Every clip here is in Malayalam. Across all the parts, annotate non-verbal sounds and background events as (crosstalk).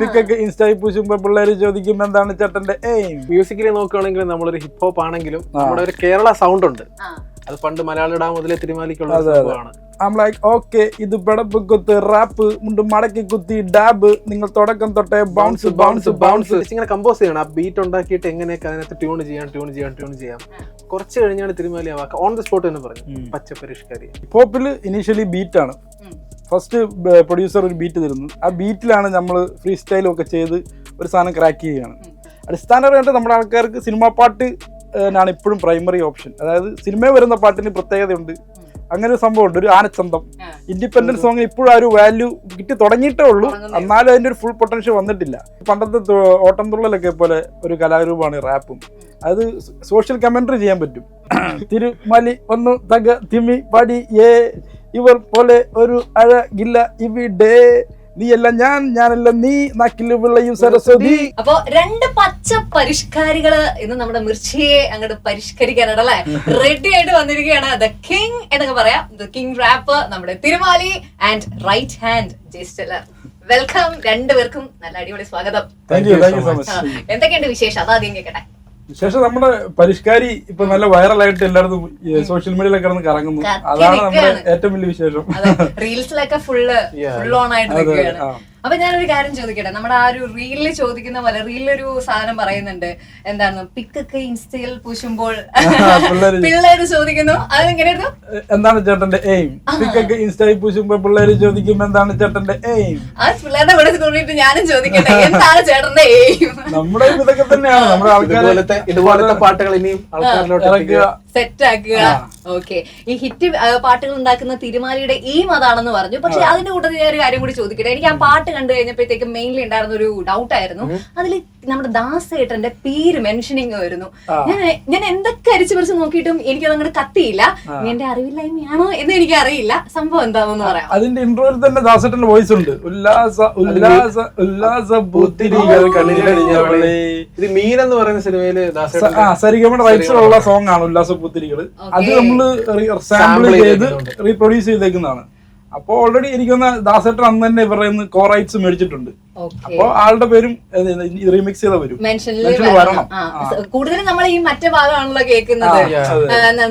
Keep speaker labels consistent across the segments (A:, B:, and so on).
A: പിക്കൊക്കെ ഇൻസ്റ്റായി പൂശുമ്പോ പിള്ളേര് ചോദിക്കുമ്പോൾ എന്താണ് ചേട്ടന്റെ എയിം
B: മ്യൂസിക്കിനെ നോക്കുകയാണെങ്കിൽ നമ്മളൊരു ഹിപ്പ് ഹോപ്പ് ആണെങ്കിലും നമ്മുടെ ഒരു കേരള സൗണ്ട് ഉണ്ട്. അത് പണ്ട് മലയാളിട മുതലേ തിരുമാലിക്കുള്ള. സംഭവമാണ്.
A: ആം ലൈക്ക് ഓക്കെ ഇത് പെടപ്പ് കുത്ത് റാപ്പ് മുണ്ട് മടക്കി കുത്തി ഡാബ് നിങ്ങൾ തുടക്കം തൊട്ടേ ബൗൺസ് ബൗൺസ് ബൗൺസ്
B: ഇങ്ങനെ കമ്പോസ് ചെയ്യണം. ആ ബീറ്റ് ഉണ്ടാക്കിയിട്ട് എങ്ങനെയൊക്കെ അതിനകത്ത് ട്യൂൺ ചെയ്യാം ട്യൂൺ ചെയ്യാം ട്യൂൺ ചെയ്യാം. കുറച്ച് കഴിഞ്ഞാണ് തിരുമാലി ഓൺ ദി സ്പോട്ട് എന്ന് പറഞ്ഞു
A: ഉം.
B: പച്ച പരിഷ്കാരി
A: പോപ്പിൽ ഇനീഷ്യലി ബീറ്റ് ആണ്. ഫസ്റ്റ് പ്രൊഡ്യൂസർ ഒരു ബീറ്റ് തരുന്നു. ആ ബീറ്റിലാണ് നമ്മൾ ഫ്രീ സ്റ്റൈലും ഒക്കെ ചെയ്ത് ഒരു സാധനം ക്രാക്ക് ചെയ്യുകയാണ്. അടിസ്ഥാനപരമായിട്ട് നമ്മുടെ ആൾക്കാർക്ക് സിനിമാ പാട്ട് ആണ് ഇപ്പോഴും പ്രൈമറി ഓപ്ഷൻ അതായത് സിനിമ വരുന്ന പാട്ടിന് പ്രത്യേകതയുണ്ട്. അങ്ങനെ ഒരു സംഭവമുണ്ട്. ഒരു ആനച്ചന്തം.
C: ഇൻഡിപെൻഡൻസ്
A: ഇൻഡിപെൻഡന്റ് സോങ് ഇപ്പോഴും ആ ഒരു വാല്യൂ കിട്ടി തുടങ്ങിയിട്ടേ ഉള്ളൂ. എന്നാലും അതിന്റെ ഒരു ഫുൾ പൊട്ടൻഷ്യൽ വന്നിട്ടില്ല. പണ്ടത്തെ ഓട്ടം തുള്ളലൊക്കെ പോലെ ഒരു കലാരൂപമാണ് റാപ്പും. അത് സോഷ്യൽ കമന്ററി ചെയ്യാൻ പറ്റും. തിരുമലി ഒന്ന് തക തിമി പടി ഏ ഇവർ പോലെ ഒരു അഴകില്ല ഇവിടെ. നീയല്ല ഞാൻ ഞാനല്ല നീ. നക്കിൽ വിളയും സരസ്വതി.
C: അപ്പൊ രണ്ട് പച്ച പരിഷ്കാരികൾ ഇന്ന് നമ്മുടെ മിർച്ചിയെ അങ്ങോട്ട് പരിഷ്കരിക്കാനാണ് അല്ലെ? റെഡി ആയിട്ട് വന്നിരിക്കുകയാണ്. ദ കിങ് എന്നൊക്കെ പറയാം. ദ കിങ് റാപ്പ് നമ്മുടെ Thirumali and right hand Jestler welcome രണ്ടുപേർക്കും നല്ല അടിപൊളി സ്വാഗതം. എന്തൊക്കെയുണ്ട് വിശേഷം? അതാദ്യം കേക്കട്ടെ.
A: ശേഷം നമ്മുടെ പരിഷ്കാരി ഇപ്പൊ നല്ല വൈറലായിട്ട് എല്ലായിടത്തും സോഷ്യൽ മീഡിയയിലൊക്കെ കിടന്ന് കറങ്ങുന്നു. അതാണ് നമ്മുടെ ഏറ്റവും വലിയ വിശേഷം.
C: റീൽസിലൊക്കെ ഫുള്ള് ഫുൾ ഓൺ ആയിട്ട്. അപ്പൊ ഞാനൊരു കാര്യം ചോദിക്കട്ടെ? നമ്മുടെ ആ ഒരു റീലിൽ ചോദിക്കുന്ന പോലെ റീലിലൊരു സാധനം പറയുന്നുണ്ട്. എന്താണ് പിക്കൊക്കെ ഇൻസ്റ്റയിൽ പൂശുമ്പോൾ
A: പിള്ളേര്
C: ചോദിക്കുന്നു. അതെങ്ങനെയായിരുന്നു?
A: എന്താണ് ചേട്ടന്റെ എയിം പിക്കൊക്കെ ഇൻസ്റ്റയിൽ പൂശുമ്പോൾ പിള്ളേര് ചോദിക്കും എന്താണ് ചേട്ടന്റെ എയിം
C: ആ പിള്ളേരുടെ കൂടെ കൂടിയിട്ട് ഞാനും ചോദിക്കട്ടെ എന്താണ് ചേട്ടന്റെ എയിം
A: നമ്മുടെ ഇതൊക്കെ തന്നെയാണ് നമ്മുടെ ആൾക്കാർ
B: ഇതുപോലത്തെ പാട്ടുകൾ ഇനിയും ആൾക്കാരിലോട്ട്.
C: സെറ്റ് ആക്കുക ഓക്കെ. ഈ ഹിറ്റ് പാട്ടുകൾ ഉണ്ടാക്കുന്ന തിരുമാലിയുടെ എയിം അതാണെന്ന് പറഞ്ഞു. പക്ഷെ അതിന്റെ കൂട്ടത്തിൽ ഞാൻ ഒരു കാര്യം കൂടി ചോദിക്കട്ടെ. എനിക്ക് ആ പാട്ട് കണ്ടു കഴിഞ്ഞപ്പോഴത്തേക്കും മെയിൻലി ഉണ്ടായിരുന്ന ഒരു ഡൗട്ട് ആയിരുന്നു അതിൽ നമ്മുടെ ദാസേട്ടന്റെ പേര് മെൻഷനിങ് വരുന്നു. ഞാൻ ഞാൻ എന്തൊക്കെ അരിച്ചു പറിച്ച് നോക്കിയിട്ടും എനിക്കത് അങ്ങോട്ട് കത്തിയില്ല എന്റെ അറിവില്ലായ്മയാണോ എന്ന് എനിക്ക് അറിയില്ല സംഭവം എന്താണെന്ന് പറയാം.
A: അതിന്റെ ഇൻട്രോയിൽ തന്നെ ദാസേട്ടന്റെ വോയിസ് ഉണ്ട്. ഉല്ലാസ ഉല്ലാസ ഉല്ലാസ
B: ഇത് മീൻ എന്ന് പറയുന്ന സിനിമയിൽ ദാസേട്ടൻ
A: ആ സരിഗമയുടെ റൈറ്റ്സിലുള്ള സോങ് ആണ്. ഉല്ലാസ പുത്തിരികൾ അത്. നമ്മൾ സാമ്പിൾ ചെയ്ത് റീപ്രൊഡ്യൂസ് ചെയ്തേക്കുന്നതാണ്. അപ്പൊ ഓൾറെഡി എനിക്കൊന്ന് ദാസേട്ടൻ അന്ന് തന്നെ ഇവരുടെ കോ റൈറ്റ്സ് മേടിച്ചിട്ടുണ്ട്. അപ്പൊ ആളുടെ പേരും റീമിക്സ് ചെയ്ത വരും. വരണം.
C: കൂടുതലും നമ്മൾ ഈ മറ്റേ ഭാഗമാണല്ലോ കേൾക്കുന്നത്.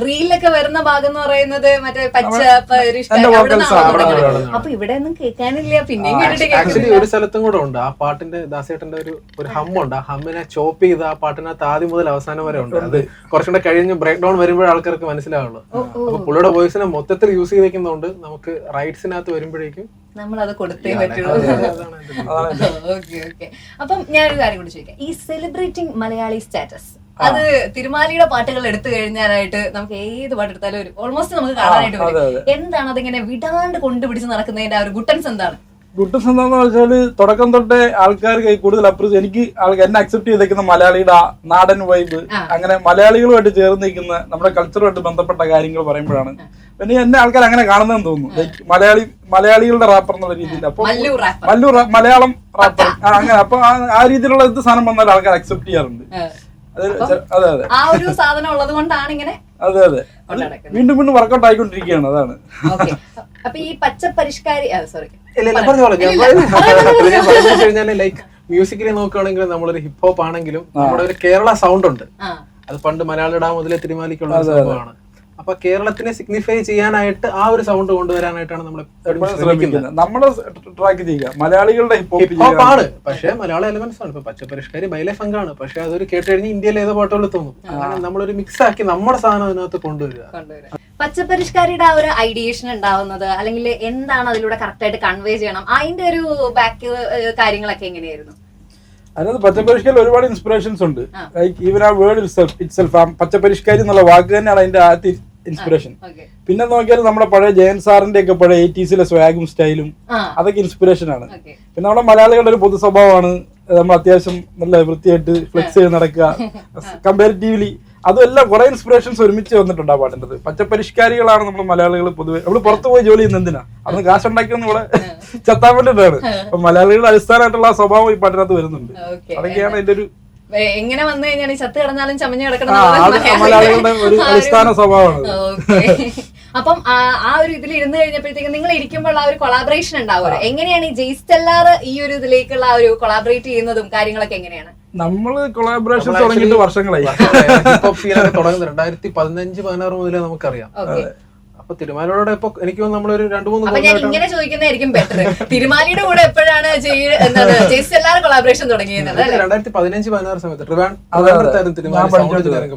C: റീലൊക്കെ വരുന്ന ഭാഗം എന്ന് പറയുന്നത് മറ്റേ പച്ച. അപ്പൊ ഇവിടെ ഒന്നും കേൾക്കാനില്ല പിന്നെ
B: ആക്ച്വലി ഒരു സ്ഥലത്തും കൂടെ ഉണ്ട്. ആ പാട്ടിന്റെ ദാസേട്ടന്റെ ഒരു ഒരു ഹമ്മുണ്ട്. ആ ഹമ്മിനെ ചോപ്പ് ചെയ്ത് ആ പാട്ടിനകത്ത് ആദ്യം മുതൽ അവസാനം വരെ ഉണ്ട്. അത് കുറച്ചുകൂടെ കഴിഞ്ഞ് ബ്രേക്ക് ഡൗൺ വരുമ്പോഴേ ആൾക്കാർക്ക് മനസ്സിലാവുള്ളൂ. അപ്പൊ പുള്ളിയുടെ വോയിസിനെ മൊത്തത്തിൽ യൂസ് ചെയ്തേക്കുന്നതുകൊണ്ട് നമുക്ക് റൈറ്റ്സിനകത്ത് വരുമ്പോഴേക്കും
C: നമ്മൾ അത് കൊടുത്തേ പറ്റുള്ളൂ ഓക്കെ ഓക്കെ. അപ്പം ഞാനൊരു കാര്യം കൂടി ചോദിക്കാം. ഈ സെലിബ്രേറ്റിംഗ് മലയാളി സ്റ്റാറ്റസ് അത് തിരുമാലിയുടെ പാട്ടുകൾ എടുത്തു കഴിഞ്ഞാലായിട്ട് നമുക്ക് ഏത് പാട്ട് എടുത്താലും ഒരു ഓൾമോസ്റ്റ് നമുക്ക് കാണാനായിട്ട് എന്താണ് അതിങ്ങനെ വിടാണ്ട് കൊണ്ടുപിടിച്ച് നടക്കുന്നതിന്റെ ആ ഒരു ഗുട്ടൻസ് എന്താണ്?
A: ഗുഡ്നസ് എന്താന്ന് വെച്ചാൽ തുടക്കം തൊട്ടേ ആൾക്കാർക്ക് കൂടുതൽ അപ്രീസ് എനിക്ക് എന്നെ അക്സെപ്റ്റ് ചെയ്തേക്കുന്ന മലയാളിയുടെ നാടൻ വൈബ്. അങ്ങനെ മലയാളികളുമായിട്ട് ചേർന്ന് നിൽക്കുന്ന നമ്മുടെ കൾച്ചറുമായിട്ട് ബന്ധപ്പെട്ട കാര്യങ്ങൾ പറയുമ്പോഴാണ്. പിന്നെ എന്നെ ആൾക്കാർ അങ്ങനെ കാണുന്നതെന്ന് തോന്നുന്നു. ലൈക്ക് മലയാളി മലയാളികളുടെ റാപ്പർ എന്നുള്ള രീതിയിൽ. അപ്പൊ
C: മല്ലു റാപ്പർ
A: മല്ലു റ- മലയാളം റാപ്പർ അങ്ങനെ. അപ്പൊ ആ രീതിയിലുള്ള എന്ത് സാധനം വന്നാലും ആൾക്കാർ അക്സെപ്റ്റ് ചെയ്യാറുണ്ട്. അത് അതെ
C: ആ ഒരു സാധനം ഉള്ളത് കൊണ്ടാണ് ഇങ്ങനെ
A: അതെ അതെ. വീണ്ടും വീണ്ടും വർക്കൗട്ട് ആയിക്കൊണ്ടിരിക്കുകയാണ് അതാണ്.
C: ഓക്കെ. അപ്പൊ ഈ പച്ച പരിഷ്കാരി സോറി
B: ലൈക്ക് മ്യൂസിക്കിനെ നോക്കുകയാണെങ്കിൽ നമ്മളൊരു ഹിപ്പ് ഹോപ്പ് ആണെങ്കിലും നമ്മുടെ ഒരു കേരള സൗണ്ട് ഉണ്ട്.
C: ആ.
B: അത് പണ്ട് മലയാളിട മുതലേ തിരുമാലിക്കുള്ള ഒരു സംഭവമാണ്. അപ്പൊ കേരളത്തിനെ സിഗ്നിഫൈ ചെയ്യാനായിട്ട് ആ ഒരു സൗണ്ട് കൊണ്ടുവരാനായിട്ടാണ് നമ്മൾ
A: ശ്രമിക്കുന്നത്. നമ്മുടെ ട്രാക്ക് ചെയ്യുക. മലയാളികളുടെ
B: ആണ്. പക്ഷേ മലയാള എലമെന്റ്സ് ആണ്. ഇപ്പൊ പച്ചപ്പരിഷ്കാരി ബൈലെ ഫങ്കാണ് പക്ഷെ അതൊരു കേട്ട് കഴിഞ്ഞ് ഇന്ത്യയിൽ ഏത് പാട്ടുകൾ തോന്നും. നമ്മളൊരു മിക്സ് ആക്കി നമ്മുടെ സാധനം അതിനകത്ത് കൊണ്ടുവരിക.
C: കൊണ്ടുവരാം പച്ചപ്പരിഷ്കാരിയുടെ ആ ഒരു ഐഡിയേഷൻ ഉണ്ടാവുന്നത് അല്ലെങ്കിൽ എന്താണ് അതിലൂടെ കറക്റ്റ് ആയിട്ട് കൺവേ ചെയ്യണം? അതിന്റെ ഒരു ബാക്ക് കാര്യങ്ങളൊക്കെ എങ്ങനെയായിരുന്നു?
A: അതിനകത്ത് പച്ചപ്പരിഷ്കാരിൽ ഒരുപാട് ഇൻസ്പിറേഷൻസ് ഉണ്ട്. Like even a word itself ആ പച്ചപ്പരിഷ്കാരി എന്നുള്ള വാക്ക് തന്നെയാണ് അതിന്റെ ആദ്യത്തെ ഇൻസ്പിറേഷൻ പിന്നെ നോക്കിയാൽ നമ്മുടെ പഴയ ജയൻ സാറിന്റെ ഒക്കെ പഴയ എയ്റ്റീസിലെ സ്വാഗും സ്റ്റൈലും അതൊക്കെ ഇൻസ്പിറേഷൻ ആണ്. പിന്നെ നമ്മുടെ മലയാളികളുടെ ഒരു പൊതു സ്വഭാവമാണ് നമ്മൾ അത്യാവശ്യം നല്ല വൃത്തിയായിട്ട് ഫ്ലെക്സ് ചെയ്ത് നടക്കുക. കമ്പാരിറ്റീവ്ലി അതും എല്ലാം കുറെ ഇൻസ്പിറേഷൻസ് ഒരുമിച്ച് വന്നിട്ടുണ്ട് ആ പാട്ടിന്റെ പച്ചപരിഷ്കാരികളാണ് നമ്മൾ മലയാളികൾ പൊതുവെ നമ്മൾ പുറത്തു പോയി ജോലി ചെയ്യുന്ന എന്തിനാ? അന്ന് കാശുണ്ടാക്കിയൊന്നും ഇവിടെ ചത്താൻ വേണ്ടിയിട്ടാണ്. അപ്പൊ മലയാളികളുടെ അടിസ്ഥാനമായിട്ടുള്ള ആ സ്വഭാവം ഈ പാട്ടിനകത്ത് വരുന്നുണ്ട്. അതൊക്കെയാണ് എന്റെ ഒരു
C: എങ്ങനെ വന്നു കഴിഞ്ഞാൽ ഈ ചത്ത് കിടന്നാലും ചമഞ്ഞു കിടക്കണം
A: ഒരു അടിസ്ഥാന സ്വഭാവമാണ്
C: ഓക്കെ. അപ്പം ആ ഒരു ഇതിൽ ഇരുന്ന് കഴിഞ്ഞപ്പോഴത്തേക്ക് നിങ്ങൾ ഇരിക്കുമ്പോൾ ആ ഒരു കൊളാബറേഷൻ ഉണ്ടാവുമല്ലോ. എങ്ങനെയാണ് ഈ ജെയ്സ്റ്റെല്ലാർ ഈ ഒരു ഇതിലേക്കുള്ള ആ ഒരു കൊളാബറേറ്റ് ചെയ്യുന്നതും കാര്യങ്ങളൊക്കെ എങ്ങനെയാണ്?
A: നമ്മൾ കൊളാബറേഷൻ
B: നമ്മൾ
A: തുടങ്ങിയിട്ട് വർഷങ്ങളായി.
B: തുടങ്ങുന്നത് രണ്ടായിരത്തി പതിനഞ്ച് പതിനാറ് മുതലേ നമുക്കറിയാം. അപ്പൊ തിരുമാനോടെ ഇപ്പൊ എനിക്ക് നമ്മളൊരു രണ്ടു മൂന്ന്
C: ഞാൻ ഇങ്ങനെ ചോദിക്കുന്നതായിരിക്കും ബെറ്റർ തിരുമാലിയുടെ കൂടെ എപ്പോഴാണ് ജെയ്സ്റ്റെല്ലാർ കൊളാബറേഷൻ തുടങ്ങിയത്
B: രണ്ടായിരത്തി പതിനഞ്ച് പതിനാറ് സമയത്ത് ട്രിവാൻഡ്രത്തായിരുന്നു
A: ഞാൻ
B: തിരുമാന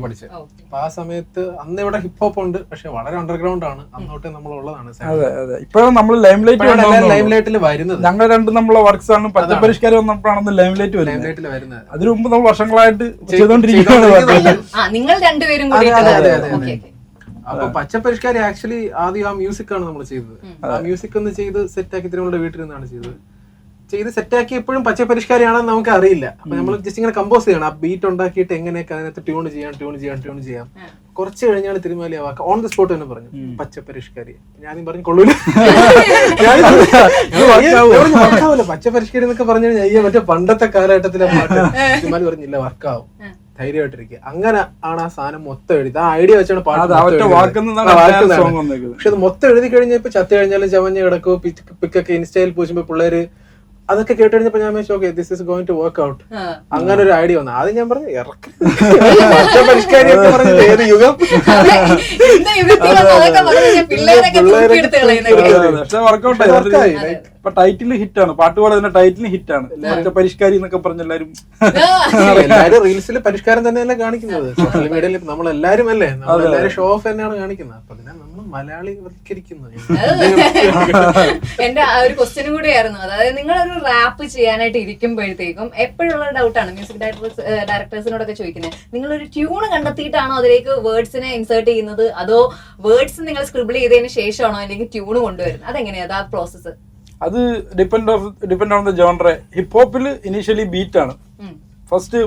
A: പഠിച്ചത്.
B: അപ്പൊ ആ സമയത്ത് അന്ന് ഇവിടെ ഹിപ്പ് ഹോപ്പ് ഉണ്ട് പക്ഷെ വളരെ അണ്ടർഗ്രൗണ്ട് ആണ്. അന്നോട്ട് നമ്മൾ ഉള്ളതാണ്
A: അതെ അതെ. ഇപ്പോഴും നമ്മൾ ലൈം
B: ലൈം
A: ലൈറ്റ്
B: ലൈറ്റിൽ വരുന്നത്.
A: ഞങ്ങൾ രണ്ടും നമ്മളെ വർക്ക്സ് ആണ്. പച്ചപ്പരിഷ്കാരം വന്നപ്പോഴാണ് ലൈം ലൈറ്റ്
B: ലൈം
A: വരുന്നത്.
B: ലൈറ്റിൽ വരുന്നത്
A: അതിനു മുമ്പ് നമ്മൾ വർഷങ്ങളായിട്ട് ചെയ്തോണ്ടിരിക്കുകയാണ്
B: ചെയ്തോണ്ടിരിക്കുന്നത്.
C: നിങ്ങൾ രണ്ടുപേരും
B: അതെ,
C: കൂടി
B: അപ്പൊ പച്ചപ്പരിഷ്കാരി ആക്ച്വലി ആദ്യം ആ മ്യൂസിക് ആണ് നമ്മൾ ചെയ്തത്. ആ മ്യൂസിക് ഒന്ന് ചെയ്ത് സെറ്റ് ആക്കി തിരുവനന്തപുരം വീട്ടിൽ നിന്നാണ് ചെയ്തത്. ചെയ്ത് സെറ്റ് ആക്കി എപ്പോഴും പച്ചപ്പരിഷ്കാരിയാണെന്ന് നമുക്ക് അറിയില്ല. അപ്പൊ നമ്മൾ ജസ്റ്റ് ഇങ്ങനെ കമ്പോസ് ചെയ്യണം. ആ ബീറ്റ് ഉണ്ടാക്കിയിട്ട് എങ്ങനെയൊക്കെ അതിനകത്ത് ട്യൂൺ ചെയ്യാം ട്യൂൺ ചെയ്യാം ട്യൂൺ ചെയ്യാം. കുറച്ച് കഴിഞ്ഞാണ് തിരുമാലി ആ വാക്ക്. ഓൺ ദി സ്പോട്ട് തന്നെ പറഞ്ഞു. പച്ചപ്പരിഷ്കാരി. ഞാനും പറഞ്ഞു കൊള്ളൂല. ഞാൻ പരിഷ്കാരി പച്ചപ്പരിഷ്കാരി എന്നൊക്കെ പറഞ്ഞു കഴിഞ്ഞാൽ മറ്റേ പണ്ടത്തെ കാലഘട്ടത്തിലെ പാട്ട്. തിരുമാലി പറഞ്ഞില്ല വർക്കാവും ധൈര്യമായിട്ടിരിക്കുക. അങ്ങനെ ആണ് ആ സാധനം മൊത്തം എഴുതി. ആ ഐഡിയ വെച്ചാണ് പാട്ട് പക്ഷെ അത് മൊത്തം എഴുതി കഴിഞ്ഞപ്പോ ചത്തി കഴിഞ്ഞാലും ചവഞ്ഞ് കിടക്കും പിക്കൊക്കെ ഇൻസ്റ്റയിൽ പൂശുമ്പോ പിള്ളേര് അതൊക്കെ കേട്ട് കഴിഞ്ഞപ്പോ ഞാൻ okay this is going to work out അങ്ങനെ ഒരു ഐഡിയ വന്നു. ആദ്യം ഞാൻ പറഞ്ഞു ഇറക്കം. (laughs) പറഞ്ഞത് ഏത് യുഗം.
A: ഇപ്പൊ ടൈറ്റിൽ ഹിറ്റ് ആണ്. പാട്ട് പോലെ തന്നെ ടൈറ്റിൽ ഹിറ്റ് ആണ്. പരിഷ്കാരി എന്നൊക്കെ പറഞ്ഞ എല്ലാരും (laughs)
B: എല്ലാരും റീൽസിൽ പരിഷ്കാരം തന്നെയല്ലേ കാണിക്കുന്നത്? സോഷ്യൽ മീഡിയയിൽ നമ്മളെല്ലാരും അല്ലേ? നമ്മൾ ഷോ ഓഫ് തന്നെയാണ് കാണിക്കുന്നത്. അപ്പൊ അതിനെ മലയാളി വൽക്കരിക്കുന്നത്
C: എന്റെ ആ ഒരു ക്വസ്റ്റ്യനും കൂടിയായിരുന്നു. അതായത് നിങ്ങളൊരു റാപ്പ് ചെയ്യാനായിട്ട് ഇരിക്കുമ്പോഴത്തേക്കും എപ്പോഴുള്ള ഡൗട്ടാണ് മ്യൂസിക് ഡയറക്ടേഴ്സ് ഡയറക്ടേഴ്സിനോടൊക്കെ ചോദിക്കുന്നത് നിങ്ങൾ ഒരു ട്യൂൺ കണ്ടെത്തിയിട്ടാണോ അതിലേക്ക് വേർഡ്സിനെ ഇൻസേർട്ട് ചെയ്യുന്നത്? അതോ വേർഡ്സ് നിങ്ങൾ സ്ക്രിബിൾ ചെയ്തതിന് ശേഷമാണോ അല്ലെങ്കിൽ ട്യൂൺ കൊണ്ടുവരുന്നത്? അതെങ്ങനെയാ ആ പ്രോസസ്സ്
A: അത് depend of depend on the genre hip ഹോപ്പിൽ initially beat ആണ് ഫസ്റ്റ്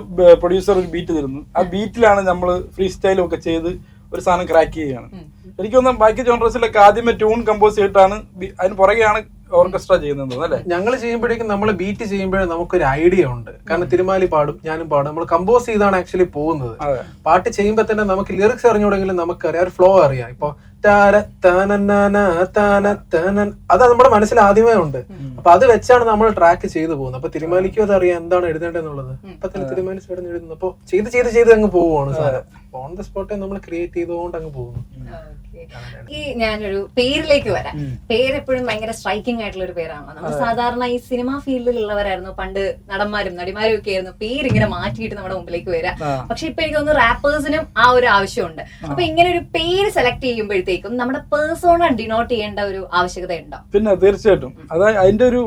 A: പ്രൊഡ്യൂസർ ഒരു ബീറ്റ് തരുന്നു. ആ ബീറ്റിലാണ് നമ്മൾ ഫ്രീ സ്റ്റൈലും ഒക്കെ ചെയ്ത് ഒരു സാധനം ക്രാക്ക് ചെയ്യുകയാണ്. എനിക്ക് തോന്നുന്നു ബാക്കി ജോൺറസിലൊക്കെ ആദ്യമേ ട്യൂൺ കമ്പോസ് ചെയ്തിട്ടാണ് അതിന് പുറകെയാണ് ഓർക്കസ്ട്ര ചെയ്യുന്നത് അല്ലേ?
B: ഞങ്ങൾ ചെയ്യുമ്പോഴേക്കും നമ്മൾ ബീറ്റ് ചെയ്യുമ്പോഴേ നമുക്കൊരു ഐഡിയ ഉണ്ട്. കാരണം തിരുമാലി പാടും ഞാനും പാടും. നമ്മൾ കമ്പോസ് ചെയ്താണ് ആക്ച്വലി പോകുന്നത്. പാട്ട് ചെയ്യുമ്പോൾ തന്നെ നമുക്ക് ലിറിക്സ് അറിഞ്ഞുകൂടെങ്കിലും നമുക്കറിയാം ഒരു ഫ്ലോ അറിയാം. ഇപ്പൊ അത് നമ്മുടെ മനസ്സിൽ ആദ്യമേ ഉണ്ട്. അപ്പൊ അത് വെച്ചാണ് നമ്മൾ ട്രാക്ക് ചെയ്തു പോകുന്നത്. അപ്പൊ തിരുമാലിക്കും അത്. അറിയാം എന്താണ് എഴുതേണ്ടതെന്നുള്ളത്. അപ്പൊ തന്നെ തിരുമാലി സൈഡിൽ എഴുതുന്നു. അപ്പൊ ചെയ്ത് ചെയ്ത് ചെയ്ത് അങ്ങ് പോവുകയാണ് സാറ്. ഓൺ ദ സ്പോട്ടെ നമ്മൾ ക്രിയേറ്റ് ചെയ്തുകൊണ്ട് അങ്ങ് പോകുന്നു.
C: ഈ ഞാനൊരു പേരിലേക്ക് വരാം. പേര് എപ്പോഴും ഭയങ്കര സ്ട്രൈക്കിംഗ് ആയിട്ടുള്ള ഒരു പേരാണ്. നമ്മൾ സാധാരണ ഈ സിനിമാ ഫീൽഡിലുള്ളവരായിരുന്നു പണ്ട് നടന്മാരും നടിമാരും ഒക്കെ ആയിരുന്നു. പേര് ഇങ്ങനെ മാറ്റിയിട്ട് നമ്മുടെ മുമ്പിലേക്ക് വരാം. പക്ഷെ ഇപ്പൊ എനിക്ക് തോന്നുന്നു റാപ്പേഴ്സിനും ആ ഒരു ആവശ്യമുണ്ട്. അപ്പൊ ഇങ്ങനെ ഒരു പേര് സെലക്ട് ചെയ്യുമ്പോഴത്തേക്കും നമ്മുടെ പേഴ്സോണ ഡിനോട്ട് ചെയ്യേണ്ട ഒരു ആവശ്യകത ഉണ്ടോ?
A: പിന്നെ തീർച്ചയായിട്ടും. അത് അതിന്റെ ഒരു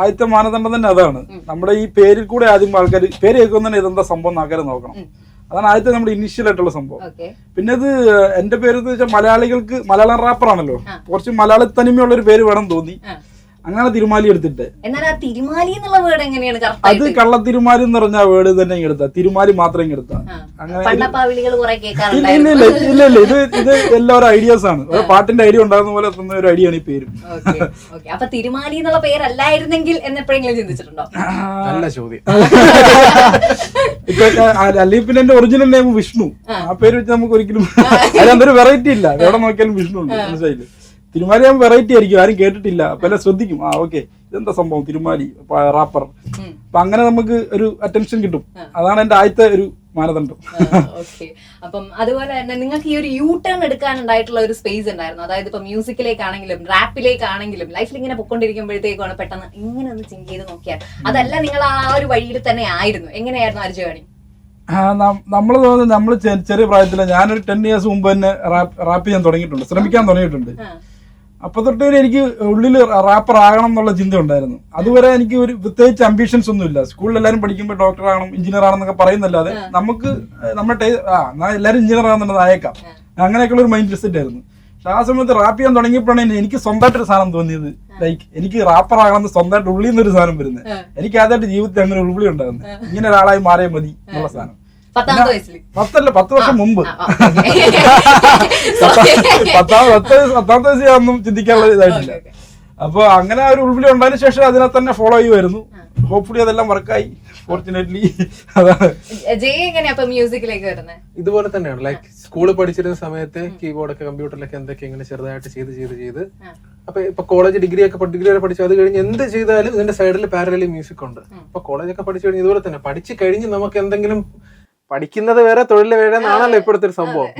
A: ആദ്യത്തെ മാനദണ്ഡം തന്നെ അതാണ്. നമ്മുടെ ഈ പേരിൽ കൂടെ ആദ്യം ആൾക്കാർ പേര് കേൾക്കുന്ന ഇതെന്താ സംഭവം ആൾക്കാർ നോക്കണം. അതാണ് ആദ്യത്തെ നമ്മുടെ ഇനീഷ്യൽ ആയിട്ടുള്ള സംഭവം. പിന്നെ അത് എന്റെ പേര് എന്ന് വെച്ചാൽ മലയാളികൾക്ക് മലയാളം റാപ്പർ ആണല്ലോ. കുറച്ച് മലയാള തനിമയുള്ള ഒരു പേര് വേണം തോന്നി. അങ്ങനെ തിരുമാലി എടുത്തിട്ട്.
C: എന്നാൽ ആ തിരുമാലി എന്നുള്ള വേർഡ് എങ്ങനെയാണ്
A: അത്
C: കള്ളത്തിരുമാലി
A: കള്ള തിരുമാലി എന്ന് പറഞ്ഞ വേർഡ് തന്നെ എടുത്ത. തിരുമാലി മാത്രം എടുത്താ. അങ്ങനെ ഇല്ല ഇല്ല ഇല്ല ഇത് ഇത് ഒരു ഐഡിയാസ് ആണ്. ഒരു പാട്ടിന്റെ ഐഡിയ ഉണ്ടാകുന്ന പോലെ തന്ന ഒരു ഐഡിയ ആണ് ഈ പേര്.
C: Okay okay. അപ്പൊ തിരുമാലി എന്നുള്ള പേരല്ലായിരുന്നെങ്കിൽ എന്നെപ്പോഴെങ്കിലും ചിന്തിച്ചിട്ടുണ്ടോ?
B: നല്ല ചോദ്യം.
A: അല്ലെങ്കിൽ പിന്നെ എന്റെ ഒറിജിനൽ നെയിം വിഷ്ണു. ആ. പേര് വെച്ച് നമുക്ക് ഒരിക്കലും അതിനൊരു വെറൈറ്റി ഇല്ല. എവിടെ നോക്കിയാലും വിഷ്ണു ഉണ്ട്. മനസ്സിലായില്ലേ? തിരുമാലി ആകുമ്പോൾ വെറൈറ്റി ആയിരിക്കും. ആരും കേട്ടിട്ടില്ല. അപ്പൊ എല്ലാം ശ്രദ്ധിക്കും. ആ ഓക്കെ ഇതെന്താ സംഭവം? തിരുമാലി റാപ്പർ അപ്പൊ അങ്ങനെ നമുക്ക് ഒരു അറ്റൻഷൻ കിട്ടും. അതാണ് എന്റെ ആദ്യത്തെ ഒരു മാനദണ്ഡം.
C: അപ്പം അതുപോലെ തന്നെ നിങ്ങൾക്ക് ഈ ഒരു യൂ ടേൺ എടുക്കാനുണ്ടായിട്ടുള്ള ഒരു സ്പേസ് ഉണ്ടായിരുന്നു. അതായത് ഇപ്പൊ മ്യൂസിക്കിലേക്കാണെങ്കിലും റാപ്പിലേക്കാണെങ്കിലും ലൈഫിൽ ഇങ്ങനെ പൊക്കൊണ്ടിരിക്കുമ്പോഴത്തേക്കാണ് പെട്ടെന്ന് ഇങ്ങനെ ഒന്ന് ചിങ്ക് ചെയ്ത് നോക്കിയാൽ. അതല്ല നിങ്ങൾ ആ ഒരു വഴിയിൽ തന്നെ ആയിരുന്നു. എങ്ങനെയായിരുന്നു ആ ഒരു ജേണി
A: നമ്മൾ തോന്നുന്നത് നമ്മൾ ചെറിയ പ്രായത്തിൽ ഞാനൊരു ടെൻ ഇയേഴ്സ് മുമ്പ് തന്നെ റാപ്പ് ചെയ്യാൻ തുടങ്ങിയിട്ടുണ്ട്. ശ്രമിക്കാൻ തുടങ്ങിയിട്ടുണ്ട്. അപ്പൊ തൊട്ട് എനിക്ക് ഉള്ളിൽ റാപ്പർ ആകണം എന്നുള്ള ചിന്ത ഉണ്ടായിരുന്നു. അതുവരെ എനിക്ക് ഒരു പ്രത്യേകിച്ച് അംബിഷൻസ് ഒന്നുമില്ല സ്കൂളിൽ എല്ലാവരും പഠിക്കുമ്പോൾ ഡോക്ടർ ആകണം എഞ്ചിനീയർ ആണെന്നൊക്കെ പറയുന്നല്ലാതെ നമുക്ക് നമ്മുടെ ആ എന്നാ എല്ലാവരും എഞ്ചിനീയർ ആണെന്നുള്ളത് ആയേക്കാം അങ്ങനെയൊക്കെയുള്ള ഒരു മൈൻഡ് സെറ്റ് ആയിരുന്നു. പക്ഷെ ആ സമയത്ത് റാപ്പ് ചെയ്യാൻ തുടങ്ങിയപ്പോഴാണ് എനി- എനിക്ക് സ്വന്തമായിട്ടൊരു സാധനം തോന്നിയത്. ലൈക്ക് എനിക്ക് റാപ്പർ ആകണമെന്ന് സ്വന്തമായിട്ട് ഉള്ളിൽ നിന്നൊരു സാധനം വരുന്നത്. എനിക്ക് ആദ്യമായിട്ട് ജീവിതത്തിൽ അങ്ങനെ ഉള്ളി ഉണ്ടാകുന്നത് ഇങ്ങനെ ഒരാളായി മാറിയാൽ മതി എന്നുള്ള സാധനം.
C: പത്താമത്തെ വയസ്സിൽ
A: പത്തല്ല പത്ത് വർഷം മുമ്പ്. പത്താം (laughs) പത്ത് പത്താമത്തെ വയസ്സ് ഒന്നും ചിന്തിക്കാനുള്ള ഇതായിട്ടില്ല. അപ്പൊ അങ്ങനെ ഒരു ഉൾവിളി ഉണ്ടായതിനു ശേഷം അതിനെ തന്നെ ഫോളോ ചെയ്യുമായിരുന്നു ഹോപ്പ്ഫുള്ളി അതെല്ലാം വർക്കായി. ഫോർച്ചുനേറ്റ്ലി അതാണ്.
B: ഇതുപോലെ തന്നെയാണ്. ലൈക്ക് സ്കൂളിൽ പഠിച്ചിരുന്ന സമയത്ത് കീബോർഡൊക്കെ കമ്പ്യൂട്ടറിലൊക്കെ എന്തൊക്കെ ഇങ്ങനെ ചെറുതായിട്ട് ചെയ്ത് ചെയ്ത് ചെയ്ത്. അപ്പൊ ഇപ്പൊ കോളേജ് ഡിഗ്രി ഒക്കെ ഡിഗ്രി വരെ പഠിച്ചു. അത് കഴിഞ്ഞ് എന്ത് ചെയ്താലും ഇതിന്റെ സൈഡിൽ പാരലി മ്യൂസിക് ഉണ്ട്. അപ്പൊ കോളേജൊക്കെ പഠിച്ചു കഴിഞ്ഞ് ഇതുപോലെ തന്നെ പഠിച്ചു കഴിഞ്ഞ് നമുക്ക് എന്തെങ്കിലും പഠിക്കുന്നത് വേറെ തൊഴിൽ വേറെ എന്നാണല്ലോ ഇപ്പോഴത്തെ ഒരു സംഭവം.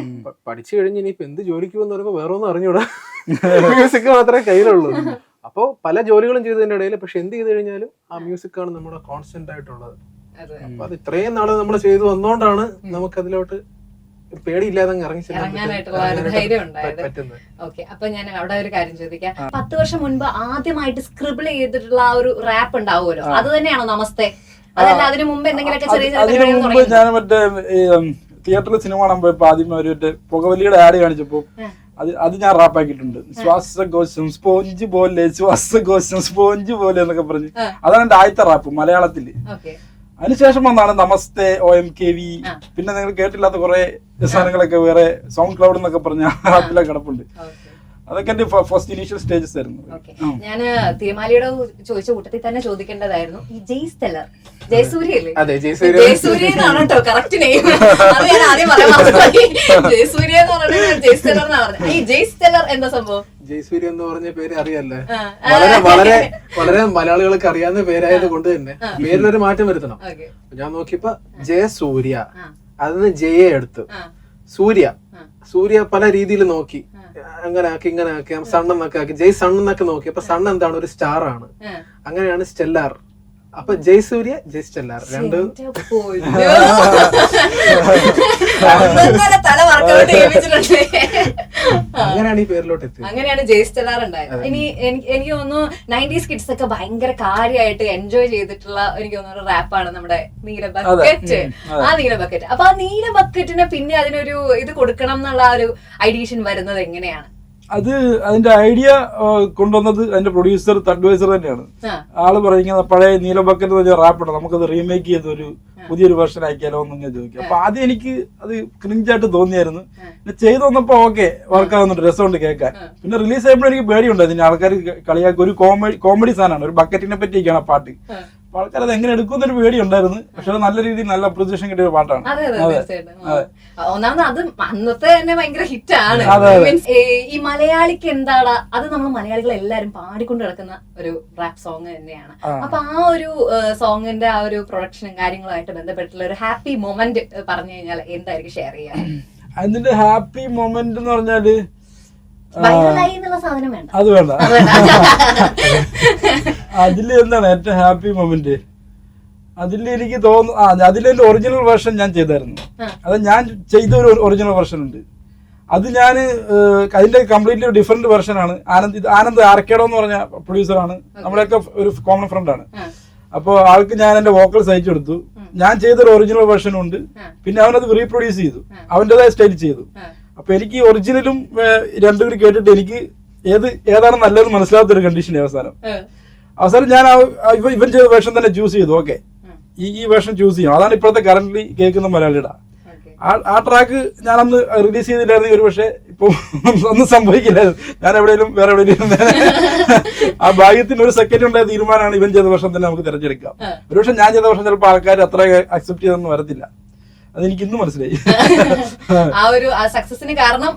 B: പഠിച്ചു കഴിഞ്ഞ് ഇനിയിപ്പോ എന്ത് ജോലിക്ക് പോകുന്ന പറയുമ്പോൾ വേറെ ഒന്നും അറിഞ്ഞൂടാ. (laughs) മ്യൂസിക് മാത്രമേ കയ്യിലുള്ളൂ. അപ്പോ പല ജോലികളും ചെയ്തതിന്റെ ഇടയിൽ പക്ഷെ എന്ത് ചെയ്ത് കഴിഞ്ഞാലും ആ മ്യൂസിക് ആണ് നമ്മുടെ കോൺസ്റ്റന്റ് ആയിട്ടുള്ളത്.
C: അതെ.
B: അപ്പൊ അത് ഇത്രയും നാൾ നമ്മൾ ചെയ്തു വന്നോണ്ടാണ് നമുക്ക് അതിലോട്ട് പേടിയില്ലാതെ
C: ഓക്കെ അപ്പൊ ഞാൻ അവിടെ ഒരു കാര്യം ചോദിക്കാം. പത്ത് വർഷം മുൻപ് ആദ്യമായിട്ട് സ്ക്രിബിൾ ചെയ്തിട്ടുള്ള ആ ഒരു റാപ്പ് ഉണ്ടാവുമല്ലോ? അത് തന്നെയാണോ നമസ്തേ? അതിനു മുമ്പ്?
A: ഞാൻ മറ്റേ തിയേറ്ററിൽ സിനിമ കാണാൻ പോയപ്പോ ആദ്യം ഒരു മറ്റേ പുകവലിയുടെ ആഡ് കാണിച്ചപ്പോ അത് അത് ഞാൻ റാപ്പാക്കിയിട്ടുണ്ട് ശ്വാസകോശം സ്പോഞ്ച് പോലെ ശ്വാസകോശം സ്പോഞ്ച് പോലെ എന്നൊക്കെ പറഞ്ഞ്. അതാണ് എന്റെ ആദ്യത്തെ റാപ്പ് മലയാളത്തിൽ.
C: ഓക്കെ.
A: അതിനുശേഷം വന്നാണ് നമസ്തേ ഒ എം കെ വി പിന്നെ നിങ്ങൾ കേട്ടില്ലാത്ത കുറെ സാധനങ്ങളൊക്കെ വേറെ സൗണ്ട് ക്ലൗഡ് എന്നൊക്കെ പറഞ്ഞ റാപ്പിലൊക്കെ കിടപ്പുണ്ട്. അതൊക്കെ എന്റെ ഫസ്റ്റ് ഇനീഷ്യൽ സ്റ്റേജസ് ആയിരുന്നു.
C: ഞാൻ തിരുമാലിയുടെ ചോദിച്ച കൂട്ടത്തിൽ തന്നെ ചോദിക്കേണ്ടതായിരുന്നു. ഈ ജയ് സ്റ്റെല്ലർ ജയസൂര്യ
B: അതെ ജയസൂര്യ
C: എന്നാണ് കേട്ടോ കറക്റ്റ് നെയിം അത് ഞാൻ ആദ്യം പറയാൻ ജയസൂര്യ എന്ന് പറഞ്ഞത് ജയ് സ്റ്റെല്ലർ എന്നാണ് പറഞ്ഞത്. ഈ ജയ് സ്റ്റെല്ലർ എന്താ സംഭവം?
B: ജയസൂര്യ എന്ന് പറഞ്ഞ പേര് അറിയാല്ലേ? വളരെ വളരെ വളരെ മലയാളികൾക്ക് അറിയാവുന്ന പേരായത് കൊണ്ട് തന്നെ പേരിലൊരു മാറ്റം വരുത്തണം. ഞാൻ നോക്കിയപ്പോ ജയസൂര്യ. അതിന് ജയെ എടുത്തു. സൂര്യ. സൂര്യ പല രീതിയിൽ നോക്കി. അങ്ങനെ ആക്കി ഇങ്ങനെ ആക്കി. സൺ എന്നൊക്കെ ആക്കി ജയ് സൺ എന്നൊക്കെ നോക്കി. അപ്പൊ സൺ എന്താണ് ഒരു സ്റ്റാർ ആണ് അങ്ങനെയാണ് സ്റ്റെല്ലാർ. അപ്പൊ ജയ് സൂര്യ ജയ് സ്റ്റെല്ലാർ രണ്ട് അങ്ങനെയാണ് ഈ പേരിലോട്ട് എത്തിയത്
C: അങ്ങനെയാണ് ജയ് സ്റ്റെല്ലാർ ഉണ്ടായത് ഇനി എനിക്ക് എനിക്ക് തോന്നുന്നു നയന്റീസ് കിഡ്സ് ഒക്കെ ഭയങ്കര കാര്യമായിട്ട് എൻജോയ് ചെയ്തിട്ടുള്ള എനിക്ക് തോന്നുന്നു റാപ്പാണ് നമ്മുടെ നീല ബക്കറ്റ്. ആ നീല ബക്കറ്റ്. അപ്പൊ ആ നീല ബക്കറ്റിന് പിന്നെ അതിനൊരു ഇത് കൊടുക്കണം എന്നുള്ള ഒരു ഐഡിയേഷൻ വരുന്നത് എങ്ങനെയാണ്?
A: അത് അതിന്റെ ഐഡിയ കൊണ്ടുവന്നത് അതിന്റെ പ്രൊഡ്യൂസർ അഡ്വൈസർ തന്നെയാണ്. ആൾ പറയുന്നത് പഴയ നീലബക്കറ്റ് തന്നെ എന്ന് പറഞ്ഞ നമുക്കത് റീമേക്ക് ചെയ്ത് ഒരു പുതിയൊരു വെർഷൻ ആക്കിയാലോ എന്നൊക്കെ ഞാൻ ചോദിക്കും. അപ്പൊ ആദ്യം എനിക്ക് അത് ക്രിഞ്ചായിട്ട് തോന്നിയായിരുന്നു. പിന്നെ ചെയ്തു വന്നപ്പോ ഓക്കെ വർക്കാവുന്നുണ്ട് രസമുണ്ട് കേൾക്കാൻ. പിന്നെ റിലീസ് ചെയ്യുമ്പോൾ എനിക്ക് പേടിയുണ്ട് അതിന് ആൾക്കാർ കളിയാക്കി. ഒരു കോമഡി കോമഡി സാധനമാണ്. ഒരു ബക്കറ്റിനെ പറ്റിയൊക്കെയാണ് ആ പാട്ട്. ആൾക്കാർ അത് എങ്ങനെ എടുക്കുന്നൊരു പേടിയുണ്ടായിരുന്നു പക്ഷെ അത് നല്ല രീതിയിൽ നല്ല അപ്രീസിയേഷൻ കിട്ടിയ ഒരു പാട്ടാണ്.
C: ഒന്നാമത് അത് അന്നത്തെ തന്നെ ഭയങ്കര ഹിറ്റ് ആണ് ഏ, ഈ മലയാളിക്ക് എന്താടാ അത് നമ്മൾ മലയാളികൾ എല്ലാരും പാടിക്കൊണ്ട് കിടക്കുന്ന ഒരു റാപ്പ് സോങ് തന്നെയാണ്. അപ്പൊ ആ ഒരു സോങ്ങിന്റെ ആ ഒരു പ്രൊഡക്ഷനും കാര്യങ്ങളുമായിട്ട് ബന്ധപ്പെട്ടുള്ള ഒരു ഹാപ്പി മൊമെന്റ് പറഞ്ഞു കഴിഞ്ഞാൽ എന്തായിരിക്കും ഷെയർ ചെയ്യാൻ?
A: അതിന്റെ ഹാപ്പി മൊമെന്റ് എന്ന്
C: പറഞ്ഞാൽ
A: അത് വേണ്ട. (laughs) അതിൽ എന്താണ് ഏറ്റവും ഹാപ്പി മൊമെന്റ്? അതിൽ എനിക്ക് തോന്നുന്നു ആ അതിലെന്റെ ഒറിജിനൽ വേർഷൻ ഞാൻ ചെയ്തായിരുന്നു. അത് ഞാൻ ചെയ്ത ഒരു ഒറിജിനൽ വേർഷൻ ഉണ്ട്. അത് ഞാൻ അതിന്റെ കംപ്ലീറ്റ്ലി ഡിഫറെന്റ് വെർഷൻ ആണ്. ആനന്ദ് ഇത് ആനന്ദ് ആർക്കേഡോ എന്ന് പറഞ്ഞ പ്രൊഡ്യൂസറാണ് നമ്മളെയൊക്കെ ഒരു കോമൺ ഫ്രണ്ട് ആണ്. അപ്പോൾ ആൾക്ക് ഞാൻ എന്റെ വോക്കൽ അയച്ചു കൊടുത്തു. ഞാൻ ചെയ്തൊരു ഒറിജിനൽ വേർഷനും ഉണ്ട്. പിന്നെ അവനത് റീപ്രൊഡ്യൂസ് ചെയ്തു. അവന്റെതായ സ്റ്റൈൽ ചെയ്തു. അപ്പൊ എനിക്ക് ഒറിജിനലും രണ്ടും കൂടി കേട്ടിട്ട് എനിക്ക് ഏത് ഏതാണ് നല്ലതെന്ന് മനസ്സിലാത്തൊരു കണ്ടീഷൻ അവസാനം. അവസാനം ഞാൻ ഇവൻ ചെയ്ത വേഷം തന്നെ ചൂസ് ചെയ്തു. ഓക്കെ ഈ ഈ വേഷം ചൂസ് ചെയ്യും അതാണ് ഇപ്പോഴത്തെ കറന്റ് കേൾക്കുന്ന മലയാളിയുടെ. ആ ട്രാക്ക് ഞാൻ അന്ന് റിലീസ് ചെയ്തില്ലായിരുന്നു ഒരു പക്ഷേ ഇപ്പൊ (laughs) ഒന്നും സംഭവിക്കില്ലായിരുന്നു. ഞാൻ എവിടെയും വേറെ എവിടെയും ആ ഭാഗ്യത്തിന് ഒരു സെക്കൻഡ് ഉണ്ടായ തീരുമാനമാണ് ഇവൻ ചെയ്ത വർഷം തന്നെ നമുക്ക് തിരഞ്ഞെടുക്കാം.
C: ഒരു
A: ഒരുപക്ഷെ ഞാൻ ചെയ്ത വർഷം ചിലപ്പോൾ ആൾക്കാർ അത്ര അക്സെപ്റ്റ് ചെയ്തൊന്നും വരത്തില്ല. അതെനിക്ക് ഇന്ന് മനസ്സിലായി
C: ആ ഒരു സക്സസിന് കാരണം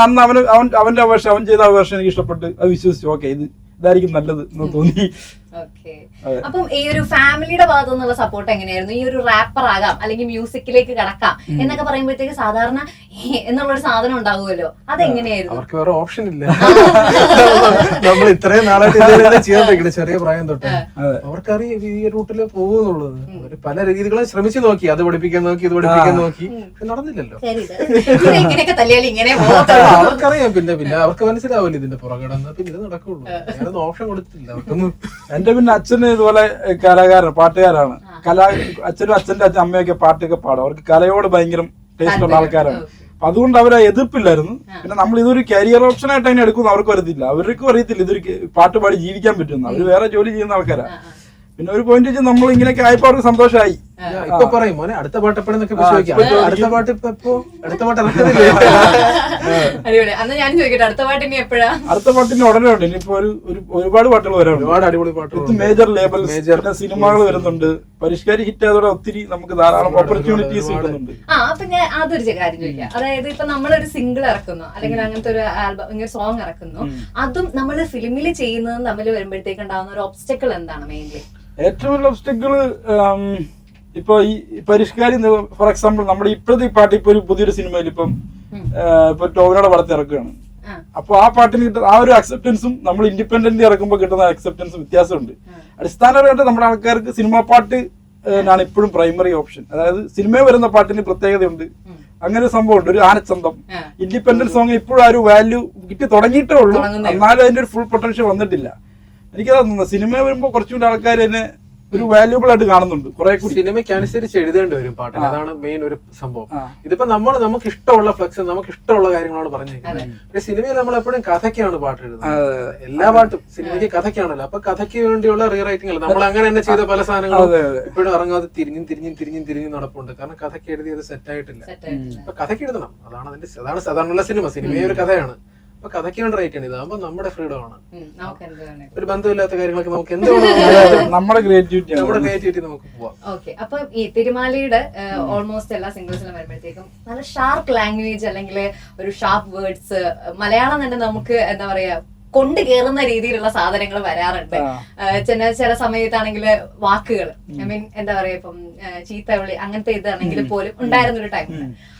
A: അന്ന് അവന് അവൻ അവന്റെ വേഷം അവൻ ചെയ്ത ആ എനിക്ക് ഇഷ്ടപ്പെട്ട് അത് വിശ്വസിച്ചു ഓക്കെ ഇത് ഇതായിരിക്കും നല്ലത് എന്ന് തോന്നി.
C: അപ്പം ഈ ഒരു ഫാമിലിയുടെ ഭാഗത്തു നിന്നുള്ള സപ്പോർട്ട് എങ്ങനെയായിരുന്നു? ഈ ഒരു റാപ്പർ ആകാം അല്ലെങ്കിൽ മ്യൂസിക്കിലേക്ക് കടക്കാം എന്നൊക്കെ പറയുമ്പോഴത്തേക്ക് സാധാരണ എന്നുള്ള ഒരു സാധനം ഉണ്ടാവുമല്ലോ. അതെങ്ങനെയായിരുന്നു?
B: അവർക്ക് വേറെ ഓപ്ഷൻ ഇല്ല. (laughs) നമ്മൾ ഇത്രയും നാളായിട്ട് ചെയ്യാൻ പറ്റില്ല ചെറിയ പ്രായം തൊട്ട്. അവർക്കറിയാം ഈ റൂട്ടിൽ പോകുന്നുള്ളത് അവർ പല രീതികളും ശ്രമിച്ചു നോക്കി. അത് പഠിപ്പിക്കാൻ നോക്കി ഇത് പഠിപ്പിക്കാൻ നോക്കി. നടന്നില്ലല്ലോ. (laughs) അവർക്കറിയാം. പിന്നെ പിന്നെ അവർക്ക് മനസ്സിലാവില്ല ഇതിന്റെ പുറകെ പിന്നെ ഇത് നടക്കുള്ളൂ. ഓപ്ഷൻ കൊടുത്തില്ല അവർക്കൊന്നും
A: എന്റെ പിന്നെ അച്ഛന് ഇതുപോലെ കലാകാരൻ പാട്ടുകാരാണ്. കലാ അച്ഛനും അച്ഛന്റെ അമ്മയൊക്കെ പാട്ടൊക്കെ പാടും. അവർക്ക് കലയോട് ഭയങ്കര ടേസ്റ്റ് ഉള്ള ആൾക്കാരാണ്. അപ്പൊ അതുകൊണ്ട് അവരെ എതിർപ്പില്ലായിരുന്നു. പിന്നെ നമ്മൾ ഇതൊരു കരിയർ ഓപ്ഷൻ ആയിട്ട് അങ്ങനെ എടുക്കുന്നു അവർക്ക് അറിയത്തില്ല. അവർക്കും അറിയത്തില്ല ഇതൊരു പാട്ട് പാടി ജീവിക്കാൻ പറ്റുമെന്ന്. അവർ വേറെ ജോലി ചെയ്യുന്ന ആൾക്കാരാണ് പിന്നെ ഒരു പോയിന്റ് വെച്ച് നമ്മൾ ഇങ്ങനെയൊക്കെ ആയപ്പോ അവർക്ക് സന്തോഷമായി.
B: ഇപ്പൊ പറയും മോനെ അടുത്ത പാട്ട് എപ്പോഴെന്നൊക്കെ അടുത്ത പാട്ട് ഇപ്പൊ എപ്പോ അടുത്ത പാട്ട് ഇറങ്ങുന്നില്ലേ (laughs)
C: അന്ന് ഞാൻ ചോദിക്കട്ടെ അടുത്ത പാട്ട് ഇനി എപ്പോഴാ?
A: അടുത്ത പാട്ടിന് ഉടനെ ഉണ്ട്. ഇനിയിപ്പോ ഒരു ഒരു- ഒരുപാട് പാട്ടുകൾ വരാനുണ്ട്.
B: ഒരുപാട് അടിപൊളി പാട്ടുകൾ
A: മേജർ ലേബൽ മേജർ സിനിമകൾ വരുന്നുണ്ട്. പരിഷ്കാരി ഹിറ്റ് ആയതോടെ ഒത്തിരി നമുക്ക് ധാരാളം ഓപ്പർച്യൂണിറ്റീസ് കിട്ടുന്നുണ്ട്.
C: ആ അപ്പൊ ഞാൻ അതൊരു കാര്യം ചോദിക്കാം. അതായത് ഇപ്പൊ നമ്മളൊരു സിംഗിൾ ഇറക്കുന്നു അല്ലെങ്കിൽ അങ്ങനത്തെ ഒരു ആൽബം ഇങ്ങനെ സോങ് ഇറക്കുന്നു. അതും നമ്മൾ ഫിലിമിൽ ചെയ്യുന്നതും തമ്മിൽ വരുമ്പോഴത്തേക്ക് ഉണ്ടാവുന്ന ഒരു ഒബ്സ്റ്റക്കിൾ എന്താണ് മെയിൻലി
A: ഏറ്റവും വലിയ ഒബ്സ്റ്റക്കിൾ ഇപ്പൊ ഈ പരിഷ്കാരി ഫോർ എക്സാമ്പിൾ നമ്മുടെ ഇപ്പോഴത്തെ ഈ പാട്ട് ഇപ്പൊ ഒരു പുതിയൊരു സിനിമയിൽ ഇപ്പം ഇപ്പൊ ടോവിനോടെ പടത്തിൽ ഇറക്കുകയാണ്. അപ്പൊ ആ പാട്ടിന് കിട്ടുന്ന ആ ഒരു അക്സെപ്റ്റൻസും നമ്മൾ ഇൻഡിപെൻഡന്റ് ഇറക്കുമ്പോൾ കിട്ടുന്ന അക്സെപ്റ്റൻസും വ്യത്യാസമുണ്ട്. അടിസ്ഥാനപരമായിട്ട് നമ്മുടെ ആൾക്കാർക്ക് സിനിമ പാട്ട് ആണ് ഇപ്പോഴും പ്രൈമറി ഓപ്ഷൻ അതായത് സിനിമ വരുന്ന പാട്ടിന് പ്രത്യേകതയുണ്ട്. അങ്ങനെ ഒരു സംഭവമുണ്ട്. ഒരു ആനച്ചന്തം. ഇൻഡിപെൻഡന്റ് സോങ് ഇപ്പോഴും ആ ഒരു വാല്യൂ കിട്ടി തുടങ്ങിയിട്ടേ ഉള്ളൂ. എന്നാലും അതിന്റെ ഒരു ഫുൾ പൊട്ടൻഷ്യൽ വന്നിട്ടില്ല. എനിക്കതാ തോന്നുന്നത്. സിനിമ വരുമ്പോൾ കുറച്ചുകൂടി ആൾക്കാർ തന്നെ ഒരു വാല്യൂബിൾ ആയിട്ട് കാണുന്നുണ്ട്. കുറെ
B: സിനിമയ്ക്ക് അനുസരിച്ച് എഴുതേണ്ടി വരും പാട്ടിന്. അതാണ് മെയിൻ ഒരു സംഭവം. ഇതിപ്പോ നമ്മൾ നമുക്ക് ഇഷ്ടമുള്ള ഫ്ലക്സ് നമുക്ക് ഇഷ്ടമുള്ള കാര്യങ്ങളാണ് പറഞ്ഞിരിക്കുന്നത്. പക്ഷെ സിനിമയിൽ നമ്മൾ എപ്പോഴും കഥയ്ക്കാണ് പാട്ട് എഴുതുന്നത്. എല്ലാ പാട്ടും സിനിമയ്ക്ക് കഥയ്ക്കാണല്ലോ. അപ്പൊ കഥയ്ക്ക് വേണ്ടിയുള്ള റീ റൈറ്റിംഗ് അല്ല? നമ്മൾ അങ്ങനെ തന്നെ ചെയ്ത പല സാധനങ്ങളും. ഇപ്പോഴും ഇറങ്ങാതെ തിരിഞ്ഞും തിരിഞ്ഞും തിരിഞ്ഞും തിരിഞ്ഞും നടപ്പുണ്ട്. കാരണം കഥയ്ക്ക് എഴുതിയത് സെറ്റ് ആയിട്ടില്ല. അപ്പൊ കഥയ്ക്ക് എഴുതണം. അതാണ് അതിന്റെ അതാണ് സാധാരണ സിനിമ. സിനിമയൊരു കഥയാണ്. അപ്പൊ കഥയ്ക്ക് വേണ്ടി റൈറ്റ് ആണ്. ഇതാകുമ്പോ നമ്മുടെ ഫ്രീഡം ആണ്. ഒരു ബന്ധമില്ലാത്ത കാര്യങ്ങളൊക്കെ നമുക്ക് എന്ത്
A: അതെ,
B: വേണമെങ്കിലും (laughs)
A: അതെ. നമ്മുടെ ക്രിയേറ്റിവിറ്റി
B: നമ്മുടെ ക്രിയേറ്റിവിറ്റി നമുക്ക് പോവാം.
C: ഓക്കെ അപ്പൊ ഈ തിരുമാലയുടെ ഓൾമോസ്റ്റ് എല്ലാ സിംഗിൾസിലും വരുമ്പോഴത്തേക്കും നല്ല ഷാർപ്പ് ലാംഗ്വേജ് അല്ലെങ്കിൽ ഒരു ഷാർപ്പ് വേർഡ്സ് മലയാളം തന്നെ നമുക്ക് എന്താ പറയാ കൊണ്ട് കയറുന്ന രീതിയിലുള്ള സാധനങ്ങൾ വരാറുണ്ട്. ചില ചില സമയത്താണെങ്കിൽ വാക്കുകൾ. ഐ മീൻ എന്താ പറയാ ഇപ്പം ചീത്ത ചീത്തവിളി അങ്ങനത്തെ ഇതാണെങ്കിൽ പോലും ഉണ്ടായിരുന്ന ഒരു ടൈം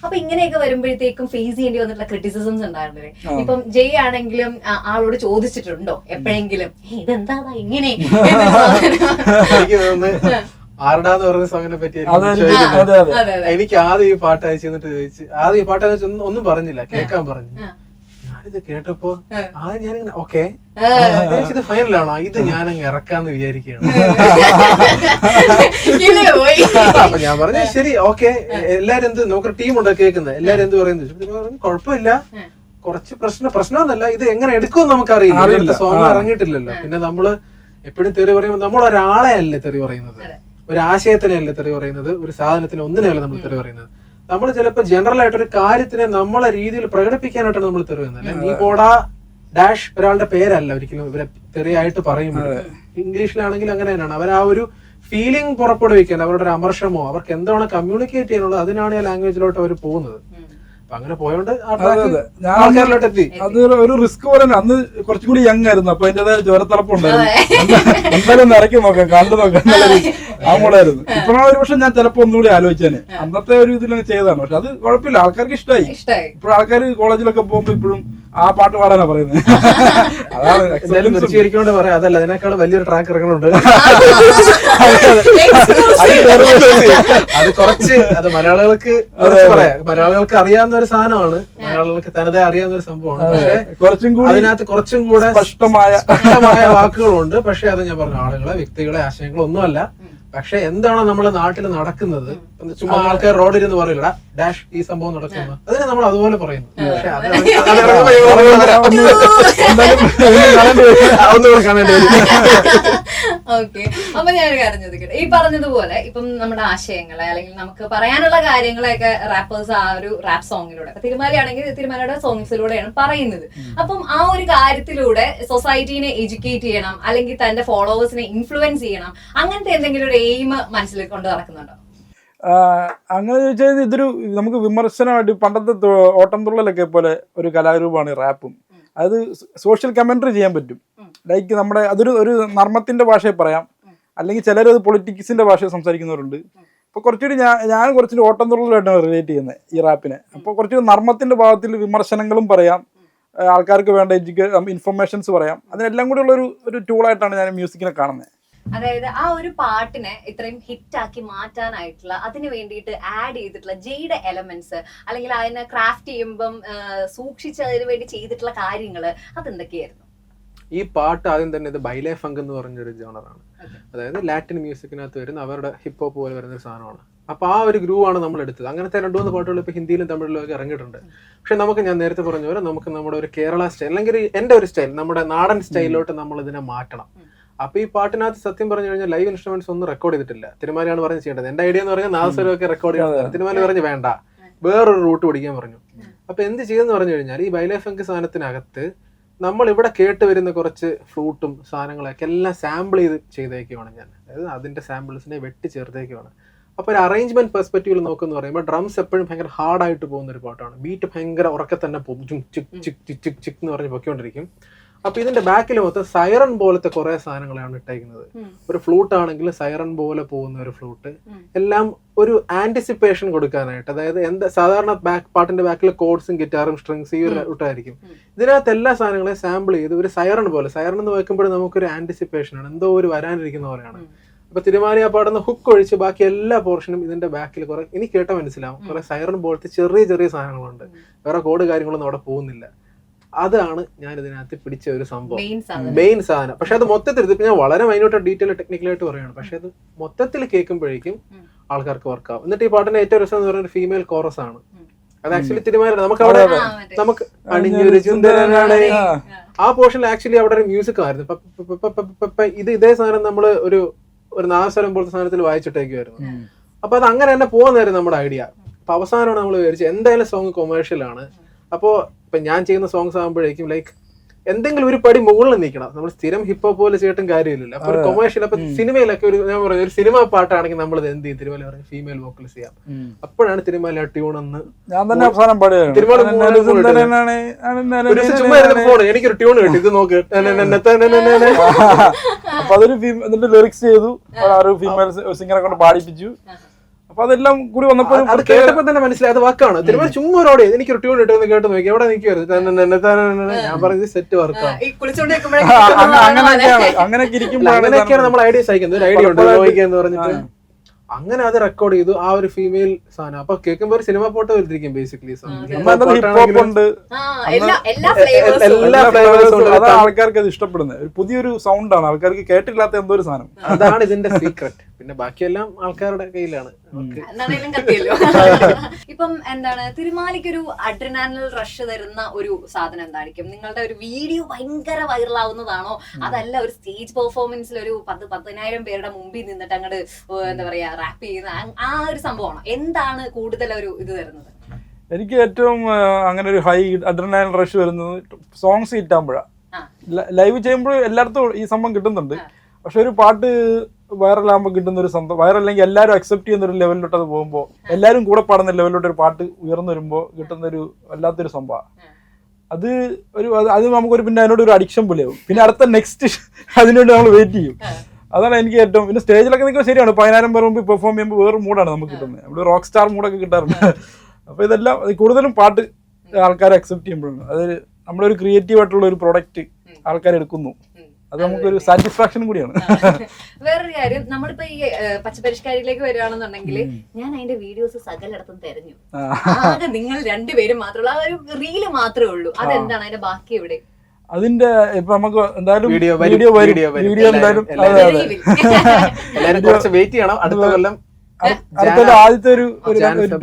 C: അപ്പൊ ഇങ്ങനെയൊക്കെ വരുമ്പോഴത്തേക്കും ഫേസ് ചെയ്യേണ്ടി വന്നിട്ടുള്ള ക്രിറ്റിസിസംസ് ഉണ്ടായിരുന്നില്ലേ? ഇപ്പം ജയ് ആണെങ്കിലും ആളോട് ചോദിച്ചിട്ടുണ്ടോ എപ്പോഴെങ്കിലും? "ഏയ്, ഇതെന്താ ഇങ്ങനെ? (laughs) (laughs)
B: ആരുടാന്ന് പറഞ്ഞ സോങ്ങിനെ പറ്റി എനിക്ക്
A: അതെ. അതെ അതെ.
C: അതെ അതെ.
B: എനിക്ക് ആദ്യം ഈ പാട്ട് അയച്ചു തന്നിട്ട് ചോദിച്ചു ആദ്യം ഈ പാട്ട് അയച്ചു ഒന്നും പറഞ്ഞില്ല കേൾക്കാൻ പറഞ്ഞു. ഞാനിത് കേട്ടപ്പോ
C: ആ.
B: ഞാൻ ഞാനിങ്ങനെ ഓക്കെ. ഇത് ഫൈനലാണോ? ഇത് ഞാനങ്ങ് ഇറക്കാന്ന് വിചാരിക്കുകയാണ്. അപ്പൊ ഞാൻ പറഞ്ഞു ശരി ഓക്കെ. എല്ലാരും എന്ത് നമുക്ക് ഉണ്ട് കേൾക്കുന്നത് എല്ലാരും എന്ത് പറയുന്നത് ഞാൻ പറഞ്ഞു, കുഴപ്പമില്ല. കുറച്ച് പ്രശ്നം പ്രശ്നമൊന്നല്ല ഇത് എങ്ങനെ എടുക്കുമെന്ന് നമുക്കറിയില്ല.
A: അറിയില്ല.
B: സോങ് ഇറങ്ങിയിട്ടില്ലല്ലോ. പിന്നെ നമ്മൾ എപ്പോഴും തെറി പറയുമ്പോൾ നമ്മൾ ഒരാളെ അല്ലേ തെറി പറയുന്നത്? ഒരു ആശയത്തിനെ അല്ലേ തെറി പറയുന്നത്? ഒരു സാധനത്തിന് ഒന്നിനെയല്ല നമ്മൾ തെറി പറയുന്നത്? നമ്മൾ ചിലപ്പോൾ ജനറൽ ആയിട്ട് ഒരു കാര്യത്തിനെ നമ്മളെ രീതിയിൽ പ്രകടിപ്പിക്കാനായിട്ടാണ് നമ്മൾ തെറി പറയുന്നത് അല്ലെ? നീ പോടാ ഡാഷ് ഒരാളുടെ പേരല്ല ഒരിക്കലും. ഇവരെ തെറിയായിട്ട് പറയുമ്പോൾ. ഇംഗ്ലീഷിലാണെങ്കിൽ അങ്ങനെ തന്നെയാണ്. അവർ ആ ഒരു ഫീലിംഗ് പുറപ്പെടുവിക്കാൻ അവരുടെ ഒരു അമർഷമോ അവർക്ക് എന്താണ് കമ്മ്യൂണിക്കേറ്റ് ചെയ്യാനുള്ളത് അതിനാണ് ആ ലാംഗ്വേജിലോട്ട് അവർ പോകുന്നത്. അങ്ങനെ പോയോണ്ട് ആൾക്കാരിലോട്ട് എത്തി.
A: അത് ഒരു റിസ്ക് പോലെ തന്നെ. അന്ന് കുറച്ചും കൂടി യങ് ആയിരുന്നു. അപ്പൊ അതിന്റേതായ ഉണ്ടായിരുന്നു. എന്തായാലും ഇറക്കി നോക്കാം. കണ്ടു നോക്കാം. ആ മൂടായിരുന്നു ഇപ്പോഴാണ് ഒരു പക്ഷെ ഞാൻ ചിലപ്പോ ഒന്നുകൂടി ആലോചിച്ചേനെ. അന്നത്തെ ഒരു ഇതിൽ ചെയ്തതാണ്. പക്ഷെ അത് കുഴപ്പമില്ല. ആൾക്കാർക്ക് ഇഷ്ടമായി
C: ഇഷ്ടായി.
A: ഇപ്പോൾ ആൾക്കാർ കോളേജിലൊക്കെ പോകുമ്പോ ഇപ്പോഴും ആ പാട്ട് പാടാനാ പറയുന്നത് (laughs) അതാണ്
B: എന്തായാലും. പറയാം. അതല്ല അതിനേക്കാൾ വലിയൊരു ട്രാക്ക് ഇറങ്ങുന്നുണ്ട്. (laughs) അത് കുറച്ച് അത് മലയാളികൾക്ക് കുറച്ച് പറയാം. മലയാളികൾക്ക് അറിയാവുന്ന ഒരു സാധനമാണ്. മലയാളികൾക്ക് തനതായി അറിയാവുന്ന ഒരു സംഭവമാണ് പക്ഷെ
A: കുറച്ചും കൂടി
B: അതിനകത്ത് കുറച്ചും കൂടെ
A: സ്പഷ്ടമായ
B: സ്പഷ്ടമായ വാക്കുകളുണ്ട്. പക്ഷെ അത് ഞാൻ പറഞ്ഞു ആളുകളെ വ്യക്തികളെ ആശയങ്ങളോ ഒന്നുമല്ല പക്ഷെ എന്താണ് നമ്മുടെ നാട്ടിൽ നടക്കുന്നത് ചുമ്മാ ആൾക്കാർ റോഡിൽ നിന്ന് പറയില്ല ഡാഷ് ഈ സംഭവം നടക്കുന്നു അതിനെ നമ്മൾ അതുപോലെ പറയുന്നു
C: ഓക്കെ അപ്പൊ ഞാനൊരു കാര്യം ചോദിക്കട്ടെ ഈ പറഞ്ഞതുപോലെ ഇപ്പം നമ്മുടെ ആശയങ്ങളെ അല്ലെങ്കിൽ നമുക്ക് പറയാനുള്ള കാര്യങ്ങളെയൊക്കെ റാപ്പേഴ്സ് ആ ഒരു റാപ്പ് സോങ്ങിലൂടെ തിരുമാലയാണെങ്കിൽ തിരുമാലയുടെ സോങ്സിലൂടെയാണ് പറയുന്നത് അപ്പം ആ ഒരു കാര്യത്തിലൂടെ സൊസൈറ്റീനെ എഡ്യൂക്കേറ്റ് ചെയ്യണം അല്ലെങ്കിൽ തന്റെ ഫോളോവേഴ്സിനെ ഇൻഫ്ലുവൻസ് ചെയ്യണം അങ്ങനത്തെ എന്തെങ്കിലും ഒരു എയിം മനസ്സിൽ കൊണ്ട് നടക്കുന്നുണ്ടോ?
A: അങ്ങനെ ചോദിച്ചാൽ ഇതൊരു നമുക്ക് വിമർശനമായിട്ട് പണ്ടത്തെ തു- ഓട്ടം തുള്ളലൊക്കെ പോലെ ഒരു കലാരൂപമാണ് റാപ്പും. അത് സോഷ്യൽ കമൻട്രി ചെയ്യാൻ പറ്റും. ലൈക്ക് നമ്മുടെ അതൊരു ഒരു നർമ്മത്തിന്റെ ഭാഷയെ പറയാം. അല്ലെങ്കിൽ ചിലർ അത് പൊളിറ്റിക്സിന്റെ ഭാഷയെ സംസാരിക്കുന്നവരുണ്ട്. അപ്പോൾ കുറച്ചുകൂടി ഞാൻ ഞാൻ കുറച്ചുകൂടി ഓട്ടം തുള്ളലായിട്ടാണ് റിലേറ്റ് ചെയ്യുന്നത് ഈ റാപ്പിനെ. അപ്പോൾ കുറച്ചുകൂടി നർമ്മത്തിന്റെ ഭാഗത്തിൽ വിമർശനങ്ങളും പറയാം. ആൾക്കാർക്ക് വേണ്ട എഡ്യൂക്കേ ഇൻഫർമേഷൻസ് പറയാം. അതിനെല്ലാം കൂടി ഉള്ള ഒരു ഒരു ടൂളായിട്ടാണ് ഞാൻ മ്യൂസിക്കിനെ കാണുന്നത്.
C: അതായത് ആ ഒരു പാട്ടിനെ ഇത്രയും ഹിറ്റാക്കി മാറ്റാനായിട്ടുള്ള അതിന് വേണ്ടിയിട്ട് ആഡ് ചെയ്തിട്ടുള്ള ജെയ്ഡ് എലമെന്റ്സ് അല്ലെങ്കിൽ അതിനെ ക്രാഫ്റ്റ് ചെയ്യുമ്പം സൂക്ഷിച്ചതിന് വേണ്ടി ചെയ്തിട്ടുള്ള കാര്യങ്ങൾ അതെന്തൊക്കെയായിരുന്നു?
B: ഈ പാട്ട് ആദ്യം തന്നെ ഇത് ബൈലേ ഫങ്ക് എന്ന് പറഞ്ഞൊരു ജോണറാണ് അതായത് ലാറ്റിൻ മ്യൂസിക്കിനകത്ത് വരുന്ന അവരുടെ ഹിപ്പ് ഹോപ്പ് പോലെ വരുന്ന ഒരു സാധനമാണ്. അപ്പൊ ആ ഒരു ഗ്രൂവ് ആണ് നമ്മൾ എടുത്തത്. അങ്ങനത്തെ രണ്ടു മൂന്ന് പാട്ടുകൾ ഇപ്പൊ ഹിന്ദിയിലും തമിഴിലും ഒക്കെ ഇറങ്ങിയിട്ടുണ്ട്. പക്ഷെ നമുക്ക് ഞാൻ നേരത്തെ പറഞ്ഞ പോലെ നമുക്ക് നമ്മുടെ ഒരു കേരള സ്റ്റൈൽ അല്ലെങ്കിൽ എന്റെ ഒരു സ്റ്റൈൽ നമ്മുടെ നാടൻ സ്റ്റൈലിലോട്ട് നമ്മൾ ഇതിനെ മാറ്റണം. അപ്പൊ ഈ പാട്ടിനകത്ത് സത്യം പറഞ്ഞു കഴിഞ്ഞാൽ ലൈവ് ഇൻസ്ട്രുമെന്റ്സ് ഒന്നും റെക്കോർഡ് ചെയ്തിട്ടില്ല. തിരുമാലിയാണ് പറഞ്ഞ് ചെയ്യേണ്ടത്. എന്റെ ഐഡിയ എന്ന് പറഞ്ഞാൽ നാദസ്വരം ഒക്കെ റെക്കോർഡ് ചെയ്യണം തിരുമാലി പറഞ്ഞ് വേണ്ട. വേറൊരു റൂട്ട് പിടിക്കാൻ പറഞ്ഞു. അപ്പൊ എന്ത് ചെയ്തെന്ന് പറഞ്ഞു കഴിഞ്ഞാൽ ഈ ബൈലഫങ്ക് സാധനത്തിനകത്ത് നമ്മൾ ഇവിടെ കേട്ട് വരുന്ന കുറച്ച് ഫ്ലൂട്ടും സാധനങ്ങളൊക്കെ എല്ലാം സാമ്പിൾ ചെയ്ത് ചെയ്തേക്കുവാണ് ഞാൻ. അതായത് അതിന്റെ സാമ്പിൾസിനെ വെട്ടി ചേർത്തേക്കുവാണ്. അപ്പൊ ഒരു അറേഞ്ച്മെന്റ് പെർസ്പെക്റ്റീവിൽ നോക്കുന്ന പറയുമ്പോൾ ഡ്രംസ് എപ്പോഴും ഭയങ്കര ഹാർഡായിട്ട് പോകുന്ന ഒരു പാട്ടാണ്. ബീറ്റ് ഭയങ്കര ഉറക്കെ തന്നെ പോകും. ചിക് ചിക് ചിക് ചിക് ചിക് എന്ന് പറഞ്ഞ് പൊയ്ക്കൊണ്ടിരിക്കും. അപ്പൊ ഇതിന്റെ ബാക്കിൽ മൊത്തം സൈറൺ പോലത്തെ കുറെ സാധനങ്ങളാണ് ഇട്ടേക്കുന്നത്. ഒരു ഫ്ലൂട്ട് ആണെങ്കിൽ സൈറൺ പോലെ പോകുന്ന ഒരു ഫ്ലൂട്ട് എല്ലാം ഒരു ആന്റിസിപ്പേഷൻ കൊടുക്കാനായിട്ട്. അതായത് എന്താ സാധാരണ ബാക്ക് പാട്ടിന്റെ ബാക്കിൽ കോഡ്സും ഗിറ്റാറും സ്ട്രിങ്സ് ഈ ഒരു
C: ഇട്ടായിരിക്കും.
B: ഇതിനകത്ത് എല്ലാ സാധനങ്ങളെയും സാമ്പിൾ ചെയ്ത് ഒരു സൈറൺ പോലെ സൈറൺ എന്ന് വെക്കുമ്പോൾ നമുക്കൊരു ആന്റിസിപ്പേഷൻ ആണ്. എന്തോ ഒരു വരാനിരിക്കുന്ന പോലെയാണ്. അപ്പൊ തിരുമാലി ആ പാടുന്ന ഹുക്ക് ഒഴിച്ച് ബാക്കി എല്ലാ പോർഷനും ഇതിന്റെ ബാക്കിൽ കുറെ ഇനി കേട്ടാൽ മനസ്സിലാവും. കുറെ സൈറൺ പോലത്തെ ചെറിയ ചെറിയ സാധനങ്ങളുണ്ട്. വേറെ കോഡ് കാര്യങ്ങളൊന്നും അവിടെ പോകുന്നില്ല. അതാണ് ഞാൻ ഇതിനകത്ത് പിടിച്ച ഒരു സംഭവം.
C: മെയിൻ സാധനം.
B: പക്ഷെ അത് മൊത്തത്തിൽ ഇതിപ്പോ ഞാൻ വളരെ മൈന്യൂട്ട് ഡീറ്റെയിൽ ടെക്നിക്കലായിട്ട് പറയുകയാണ്. പക്ഷെ അത് മൊത്തത്തിൽ കേൾക്കുമ്പോഴേക്കും ആൾക്കാർക്ക് വർക്ക് ആവും. എന്നിട്ട് ഈ പാട്ടിന്റെ ഏറ്റവും രസം എന്ന് പറയുന്നത് ഫീമെയിൽ കോറസ് ആണ്. അത് ആക്ച്വലി തിരുമാനം നമുക്ക് അവിടെ നമുക്ക് അണിഞ്ഞൊരു ചുന്ദരനാണ്
C: ആ.
B: ആ പോർഷനിൽ ആക്ച്വലി അവിടെ ഒരു മ്യൂസിക് ആയിരുന്നു. ഇത് ഇതേ സാധനം നമ്മൾ ഒരു ഒരു നാസരം പോലത്തെ സാധനത്തിൽ വായിച്ചിട്ടേക്കുമായിരുന്നു അപ്പൊ അത് അങ്ങനെ തന്നെ പോകുന്നതായിരുന്നു നമ്മുടെ ഐഡിയ അപ്പൊ അവസാനമാണ് നമ്മൾ വിചാരിച്ചത് എന്തായാലും സോങ് കൊമേഴ്ഷ്യൽ ആണ്. അപ്പോ ഇപ്പൊ ഞാൻ ചെയ്യുന്ന സോങ്സ് ആകുമ്പോഴേക്കും ലൈക്ക് എന്തെങ്കിലും ഒരു പടി മുകളിൽ നിൽക്കണം. നമ്മൾ സ്ഥിരം ഹിപ്പ് ഹോപ്പ് പോലെ ചെയ്തിട്ടും കാര്യമില്ലല്ലോ. അപ്പൊ ഒരു കൊമേഴ്ഷ്യൽ അപ്പൊ സിനിമയിലൊക്കെ ഒരു ഞാൻ പറഞ്ഞു ഒരു സിനിമ പാട്ടാണെങ്കിൽ നമ്മൾ എന്ത് ചെയ്യും? തിരുമല പറയും ഫീമെയിൽ വോക്കൽസ് ചെയ്യാം. അപ്പോഴാണ് തിരുമല ട്യൂൺ എന്ന്
A: ഞാൻ തന്നെ അവസാനം
B: ഫോൺ എനിക്കൊരു ട്യൂൺ കിട്ടി ഇത് നോക്ക്
A: അപ്പൊ അതൊരു ലിറിക്സ് ചെയ്തു ഒരു ഫീമെയിൽ സിംഗറെ കൊണ്ട് പാടിപ്പിച്ചു അപ്പൊ അതെല്ലാം കൂടി വന്നപ്പോൾ
B: അത് കേട്ടപ്പോ തന്നെ മനസ്സിലായി. അത് വാക്കാണ് തിരുമല ചുമ്മാ ഒരു എനിക്ക് ഒരു ട്യൂൺ ഇട്ടെന്ന് കേട്ട് നോക്കി എവിടെ നിൽക്കുമായിരുന്നു ഞാൻ പറഞ്ഞത് സെറ്റ് വർക്കാണ്
A: അങ്ങനെയൊക്കെയാണ്. അങ്ങനെയൊക്കെ ഇരിക്കുമ്പോഴാണ്
B: അങ്ങനെയൊക്കെയാണ് നമ്മൾ ഐഡിയ അയക്കുന്നത്. ഒരു ഐഡിയ ഉണ്ട്. എന്ന് പറഞ്ഞിട്ട്. അങ്ങനെ അത് റെക്കോർഡ് ചെയ്തു. ആ ഒരു ഫീമെയിൽ സാധനം. അപ്പൊ കേൾക്കുമ്പോ ഒരു സിനിമ ഫോട്ടോ വരുത്തിരിക്കും ബേസിക്കലി
A: നമ്മൾ ഹിപ്പ് ഹോപ്പ് ഉണ്ട്.
C: ആ, എല്ലാ ഫ്ലേവേഴ്സും
B: ഉണ്ട്.
A: അതാണ് ആൾക്കാർക്ക് അത് ഇഷ്ടപ്പെടുന്നത്. ഒരു പുതിയൊരു സൗണ്ട് ആണ്. ആൾക്കാർക്ക് കേട്ടില്ലാത്ത എന്തോ ഒരു സാധനം.
B: അതാണ് ഇതിന്റെ സീക്രട്ട് പിന്നെ ബാക്കിയെല്ലാം ആൾക്കാരുടെ കയ്യിലാണ്. (laughs)
C: ഇപ്പം എന്താണ് തിരുമാലിക്കൊരു അഡ്രിനാനൽ റഷ് തരുന്ന ഒരു സാധനം എന്തായിരിക്കും? നിങ്ങളുടെ ഒരു വീഡിയോ ഭയങ്കര വൈറലാവുന്നതാണോ? അതല്ല ഒരു സ്റ്റേജ് പെർഫോമൻസിൽ ഒരു പത്ത് പതിനായിരം പേരുടെ മുമ്പിൽ നിന്നിട്ട് അങ്ങോട്ട് എന്താ പറയാ റാപ്പ് ചെയ്യുന്ന ആ- ഒരു സംഭവമാണോ? എന്താണ് കൂടുതൽ ഒരു ഇത് തരുന്നത്?
A: എനിക്ക് ഏറ്റവും അങ്ങനെ ഒരു ഹൈ അഡ്രിനാലിൻ റഷ് വരുന്നത് സോങ്സ്
C: കിട്ടാൻ.
A: ലൈവ് ചെയ്യുമ്പോൾ എല്ലായിടത്തും ഈ സംഭവം കിട്ടുന്നുണ്ട്. പക്ഷെ ഒരു പാട്ട് വൈറലാകുമ്പോൾ കിട്ടുന്ന ഒരു സന്തോഷം വൈറല്ലെങ്കിൽ എല്ലാവരും അക്സെപ്റ്റ് ചെയ്യുന്ന ഒരു ലെവലിലോട്ട് അത് പോകുമ്പോൾ എല്ലാവരും കൂടെ പാടുന്ന ലെവലിലോട്ട് ഒരു പാട്ട് ഉയർന്നു വരുമ്പോൾ കിട്ടുന്ന ഒരു വല്ലാത്തൊരു സംഭവം. അത് ഒരു അത് നമുക്കൊരു പിന്നെ അതിനോട് ഒരു അഡിക്ഷൻ പോലെയാവും പിന്നെ അടുത്ത നെക്സ്റ്റ് അതിനുവേണ്ടി നമ്മൾ വെയിറ്റ് ചെയ്യും. അതാണ് എനിക്ക് ഏറ്റവും പിന്നെ സ്റ്റേജിലൊക്കെ നിൽക്കുമ്പോൾ ശരിയാണ്. പതിനായിരം പേർ മുമ്പ് പെർഫോം ചെയ്യുമ്പോൾ വേറെ മൂഡാണ് നമുക്ക് കിട്ടുന്നത്. നമ്മൾ റോക്ക് സ്റ്റാർ മൂഡൊക്കെ കിട്ടാറുണ്ട്. അപ്പോൾ ഇതെല്ലാം കൂടുതലും പാട്ട് ആൾക്കാരെ അക്സെപ്റ്റ് ചെയ്യുമ്പോഴാണ്. അത് നമ്മളൊരു ക്രിയേറ്റീവ് ആയിട്ടുള്ള ഒരു പ്രൊഡക്റ്റ് ആൾക്കാർ എടുക്കുന്നു. അത് നമുക്കൊരു സാറ്റിസ്ഫാക്ഷൻ കൂടിയാണ്.
C: വേറൊരു കാര്യം നമ്മളിപ്പോ ഈ പച്ചപരിഷ്കാരിയിലേക്ക് വരികയാണെന്നുണ്ടെങ്കിൽ ഞാൻ അതിന്റെ വീഡിയോസ് സകലയിടത്തും തെരഞ്ഞു. ആകെ നിങ്ങൾ രണ്ടുപേരും മാത്രമേ ഉള്ളൂ ആ ഒരു റീൽ മാത്രമേ ഉള്ളൂ. അതെന്താണ്? അതിന്റെ ബാക്കി എവിടെ?
A: അതിന്റെ ഇപ്പൊ നമുക്ക് എന്തായാലും വീഡിയോ
B: വീഡിയോ.
A: വീഡിയോ എന്തായാലും
B: വെയിറ്റ് ചെയ്യണം. അടുത്ത കൊല്ലം
A: അടുത്തൊരു ആദ്യത്തെ ഒരു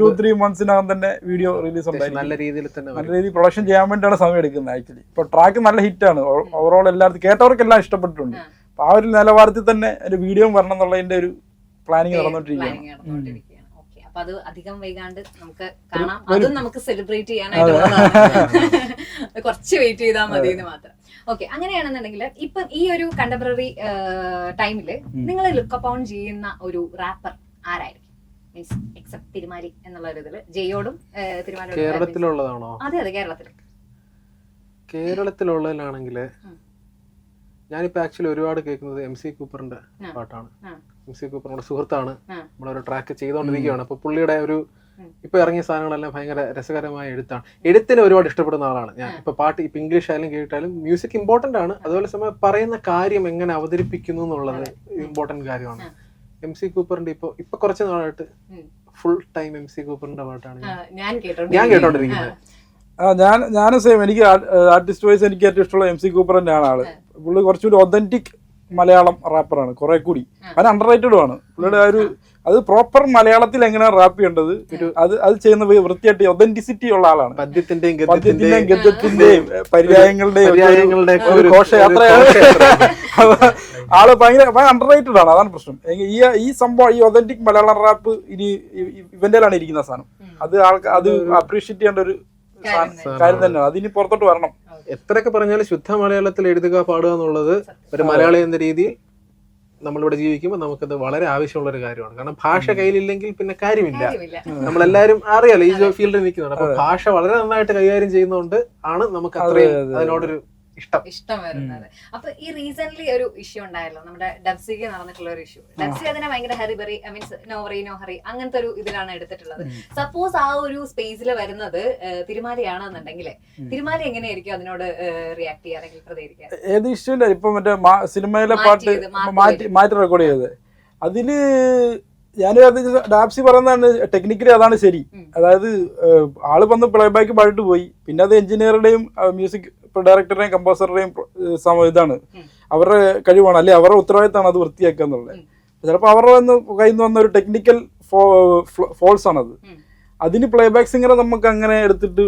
A: ടു ത്രീ മന്ത്സിനകം തന്നെ വീഡിയോ റിലീസ് ഉണ്ടായിരിക്കും.
B: നല്ല രീതിയിൽ തന്നെ
A: നല്ല രീതിയിൽ പ്രൊഡക്ഷൻ ചെയ്യാൻ വേണ്ടിയാണ് സമയം എടുക്കുന്നത് ആക്ച്വലി ഇപ്പൊ ട്രാക്ക് നല്ല ഹിറ്റാണ് ഓവറോൾ എല്ലാവർക്കും കേട്ടവർക്കെല്ലാം ഇഷ്ടപ്പെട്ടിട്ടുണ്ട്. അപ്പൊ ആ ഒരു നിലവാരത്തിൽ തന്നെ ഒരു വീഡിയോ വരണം എന്നുള്ളതിന്റെ ഒരു പ്ലാനിങ് നടന്നുകൊണ്ടിരിക്കുകയാണ്.
C: പ്ലാനിങ് നടന്നുകൊണ്ടിരിക്കുകയാണ്. അപ്പൊ അത് അധികം വൈകാണ്ട് നമുക്ക് കാണാം. അതും നമുക്ക് സെലിബ്രേറ്റ് ചെയ്യാനായിട്ട് കുറച്ച് വെയിറ്റ് ചെയ്താൽ മതി എന്ന് മാത്രം. ഓക്കെ അങ്ങനെയാണെന്നുണ്ടെങ്കിൽ ഇപ്പൊ ഈ ഒരു കണ്ടംപററി ടൈമിൽ നിങ്ങൾ ലുക്ക് അപ്പ് ഓൺ ചെയ്യുന്ന ഒരു റാപ്പർ ആരായിരിക്കും? മീൻസ് എക്സെപ്റ്റ് തിരുമാലി എന്നുള്ള ഒരു ജയോടും തിരുമാലിയോടും
B: കേരളത്തിലുള്ളതാണോ?
C: അതെ അതെ കേരളത്തിൽ.
B: കേരളത്തിലുള്ളതിലാണെങ്കിൽ. ഞാനിപ്പോ ആക്ച്വലി ഒരുപാട് കേൾക്കുന്നത് എം സി കൂപ്പറിന്റെ പാട്ടാണ്. എം സി കൂപ്പറിന്റെ സുഹൃത്താണ്. നമ്മളൊരു ട്രാക്ക് ചെയ്തുകൊണ്ടിരിക്കുകയാണ് അപ്പൊ പുള്ളിയുടെ ഒരു. ഇപ്പൊ ഇറങ്ങിയ സാധനങ്ങളെല്ലാം ഭയങ്കര രസകരമായ എഴുത്താണ്. എഴുത്തിനെ ഒരുപാട് ഇഷ്ടപ്പെടുന്ന ആളാണ് ഞാൻ. ഇപ്പൊ പാട്ട് ഇപ്പൊ ഇംഗ്ലീഷ് ആയാലും കേട്ടാലും മ്യൂസിക് ഇമ്പോർട്ടന്റ് ആണ്. അതുപോലെ സമയം പറയുന്ന കാര്യം എങ്ങനെ അവതരിപ്പിക്കുന്നു എന്നുള്ളത് ഇമ്പോർട്ടന്റ് കാര്യമാണ്. എം സി കൂപ്പറിന്റെ ഇപ്പൊ ഇപ്പൊ കുറച്ച് നാളായിട്ട് ഫുൾ ടൈം എം സി കൂപ്പറിന്റെ പാട്ടാണ് ഞാൻ- കേട്ടോണ്ടിരിക്കുന്നത്
A: ആ. ഞാൻ ഞാനും സെയിം എനിക്ക് ആർട്ടിസ്റ്റ് വൈസ് എനിക്ക് ഏറ്റവും ഇഷ്ടമുള്ള എം സി കൂപ്പർ തന്നെയാണ് ആൾ. പുള്ളി കുറച്ചുകൂടി ഒതന്റിക് മലയാളം റാപ്പറാണ് കുറെ കൂടി. അതിന് അണ്ടർ റേറ്റഡും ആണ്. പുള്ളിയുടെ ആ ഒരു അത് പ്രോപ്പർ മലയാളത്തിൽ എങ്ങനെയാണ് റാപ്പ് ചെയ്യേണ്ടത്? അത് അത് ചെയ്യുന്ന വൃത്തിയായിട്ട് ഒതന്റിസിറ്റി ഉള്ള ആളാണ്.
B: പദ്യത്തിന്റെയും
A: പദ്യത്തിന്റെയും
B: ഗദ്യത്തിന്റെയും
A: പര്യായങ്ങളുടെയും ഒരു- ഒരു
B: ഒരു-
A: ഘോഷയാത്രയാണ്
B: ഒരു. (laughs)
A: ആൾ ഭയങ്കര അണ്ടർ റേറ്റഡ് ആണ്. അതാണ് പ്രശ്നം. ഈ ഈ സംഭവം ഈ ഒതന്റിക് മലയാളം റാപ്പ് ഇനി ഇവന്റെയിലാണ് ഇരിക്കുന്ന സാധനം. അത് ആൾക്ക് അത് അപ്രീഷിയേറ്റ് ചെയ്യേണ്ട ഒരു
C: കാര്യം
A: തന്നെയാണ് അതിനി പുറത്തോട്ട് വരണം.
B: എത്രയൊക്കെ പറഞ്ഞാലും ശുദ്ധ മലയാളത്തിൽ എഴുതുക പാടുക എന്നുള്ളത് ഒരു മലയാളി എന്ന രീതിയിൽ നമ്മളിവിടെ ജീവിക്കുമ്പോൾ നമുക്കത് വളരെ ആവശ്യമുള്ള ഒരു കാര്യമാണ്. കാരണം ഭാഷ കയ്യിലില്ലെങ്കിൽ പിന്നെ കാര്യമില്ല.
C: നമ്മളെല്ലാവരും
B: നമ്മളെല്ലാരും അറിയാലോ ഈ ഫീൽഡിൽ നിൽക്കുന്നുണ്ട് അപ്പൊ ഭാഷ വളരെ നന്നായിട്ട് കൈകാര്യം ചെയ്യുന്നതുകൊണ്ട് ആണ് നമുക്ക് അത്രയും
A: അതെ, അതെ.
B: അതിനോടൊരു ഇഷ്ടം.
C: ഇഷ്ടം വരുന്നത് അപ്പൊ ഈ റീസെന്റ് ഒരു ഇഷ്യൂ ഉണ്ടായല്ലോ നമ്മുടെ ഡബ്സിക്ക് നടന്നിട്ടുള്ള ഒരു ഇഷ്യൂ ഡബ്സി അതിനെ ഭയങ്കര hurry burry I means no worry no hurry അങ്ങനത്തെ ഒരു ഇതിലാണ് എടുത്തിട്ടുള്ളത്. സപ്പോസ് ആ ഒരു സ്പേസിൽ വരുന്നത് തിരുമാലിയാണെന്നുണ്ടെങ്കിൽ തിരുമാലി എങ്ങനെയായിരിക്കും അതിനോട് റിയാക്ട് ചെയ്യാൻ അല്ലെങ്കിൽ പ്രതികരിക്കാൻ
A: ഏത് ഇഷ്ടമില്ല ഇപ്പൊ മറ്റേ സിനിമയിലെ പാട്ട്
C: മാറ്റി
A: മാറ്റി റെക്കോർഡ് ചെയ്തത് അതിൽ ഞാൻ ഡാപ്സി പറയുന്നതാണ് ടെക്നിക്കലി അതാണ് ശരി. അതായത് ആൾ വന്ന് പ്ലേ ബാക്ക് പാടിട്ട് പോയി. പിന്നെ അത് എഞ്ചിനീയറുടെയും മ്യൂസിക് ഡയറക്ടറുടെയും കമ്പോസറുടെയും ഇതാണ്. അവരുടെ കഴിവാണ്. അല്ലെ അവരുടെ ഉത്തരവാദിത്തമാണ് അത് വൃത്തിയാക്കുക എന്നുള്ളത്. ചിലപ്പോൾ അവരുടെ കയ്യിൽ നിന്ന് വന്ന ഒരു ടെക്നിക്കൽ ഫോൾസ് ആണത്.
C: അത്
A: അതിന് പ്ലേ ബാക്ക് സിംഗറെ നമുക്ക് അങ്ങനെ എടുത്തിട്ട്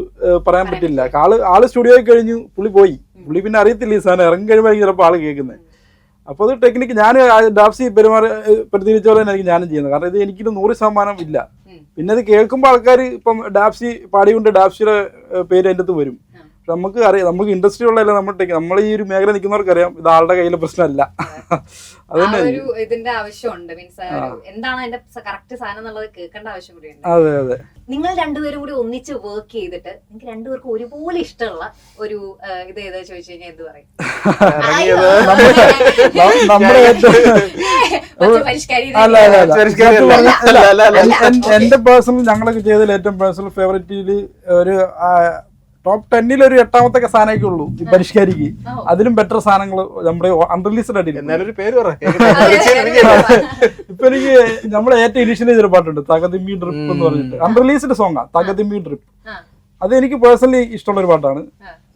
A: പറയാൻ പറ്റില്ല. ആൾ ആൾ സ്റ്റുഡിയോയിൽ കഴിഞ്ഞു പുള്ളി പോയി. പുള്ളി പിന്നെ അറിയത്തില്ല ഈ സാധനം. ഇറങ്ങി കഴിയുമ്പോൾ ചിലപ്പോൾ ആൾ കേൾക്കുന്നത് അപ്പോൾ അത് ടെക്നിക്ക് ഞാൻ ഡാപ്സി പെരുമാറി പ്രതികരിച്ച പോലെ തന്നെ ഞാനും ചെയ്യുന്നത്. കാരണം ഇത് എനിക്ക് നൂറ് ശതമാനം ഇല്ല. പിന്നെ അത് കേൾക്കുമ്പോൾ ആൾക്കാർ ഇപ്പം ഡാപ്സി പാടിയുണ്ട് ഡാപ്സിയുടെ പേര് അതിന്റെ അകത്ത് വരും. നമുക്ക് അറിയാം നമുക്ക് ഇൻഡസ്ട്രി ഉള്ളതല്ല നമ്മൾ നമ്മൾ ഈ ഒരു മേഖല നിൽക്കുന്നവർക്ക് അറിയാം ഇത് ആളുടെ കയ്യിലെ പ്രശ്നമല്ല.
C: ഇതിന്റെ ആവശ്യമുണ്ട് മീൻസ് എന്താണ് അതിന്റെ കറക്റ്റ് സാധനം എന്നുള്ളത് കേൾക്കേണ്ട ആവശ്യം കൂടിയുണ്ട്
A: അതെ അതെ.
C: നിങ്ങൾ രണ്ടുപേരും കൂടി ഒന്നിച്ച് വർക്ക് ചെയ്തിട്ട് നിങ്ങൾക്ക് രണ്ടുപേർക്കും ഒരുപോലെ ഇഷ്ടമുള്ള ഒരു ഇത് ഏതാ ചോദിച്ചു കഴിഞ്ഞാൽ എന്ത് പറയും?
A: എന്റെ പേഴ്സണൽ ഞങ്ങളൊക്കെ ചെയ്തതിൽ ഏറ്റവും പേഴ്സണൽ ഫേവറേറ്റിൽ ഒരു ടോപ്പ് ടെന്നിൽ ഒരു എട്ടാമത്തെ സാധനമൊക്കെ ഉള്ളൂ ഈ പരിഷ്കരിക്ക്. അതിലും ബെറ്റർ സാധനങ്ങൾ നമ്മുടെ അൺറിലീസ്ഡ് ആയിട്ട്
B: ഒരു പേര് (laughs)
A: ഇപ്പൊ എനിക്ക് നമ്മുടെ ഏറ്റവും ഇനീഷ്യലി ചെയ്തൊരു പാട്ടുണ്ട് തകതിമ്മി ഡ്രിപ്പ് എന്ന് പറഞ്ഞിട്ട്. അൺറിലീസ്ഡ് സോങ്ങാ തകതിമ്മി ഡ്രിപ്പ്. അത് എനിക്ക് പേഴ്സണലി ഇഷ്ടമുള്ള ഒരു പാട്ടാണ്.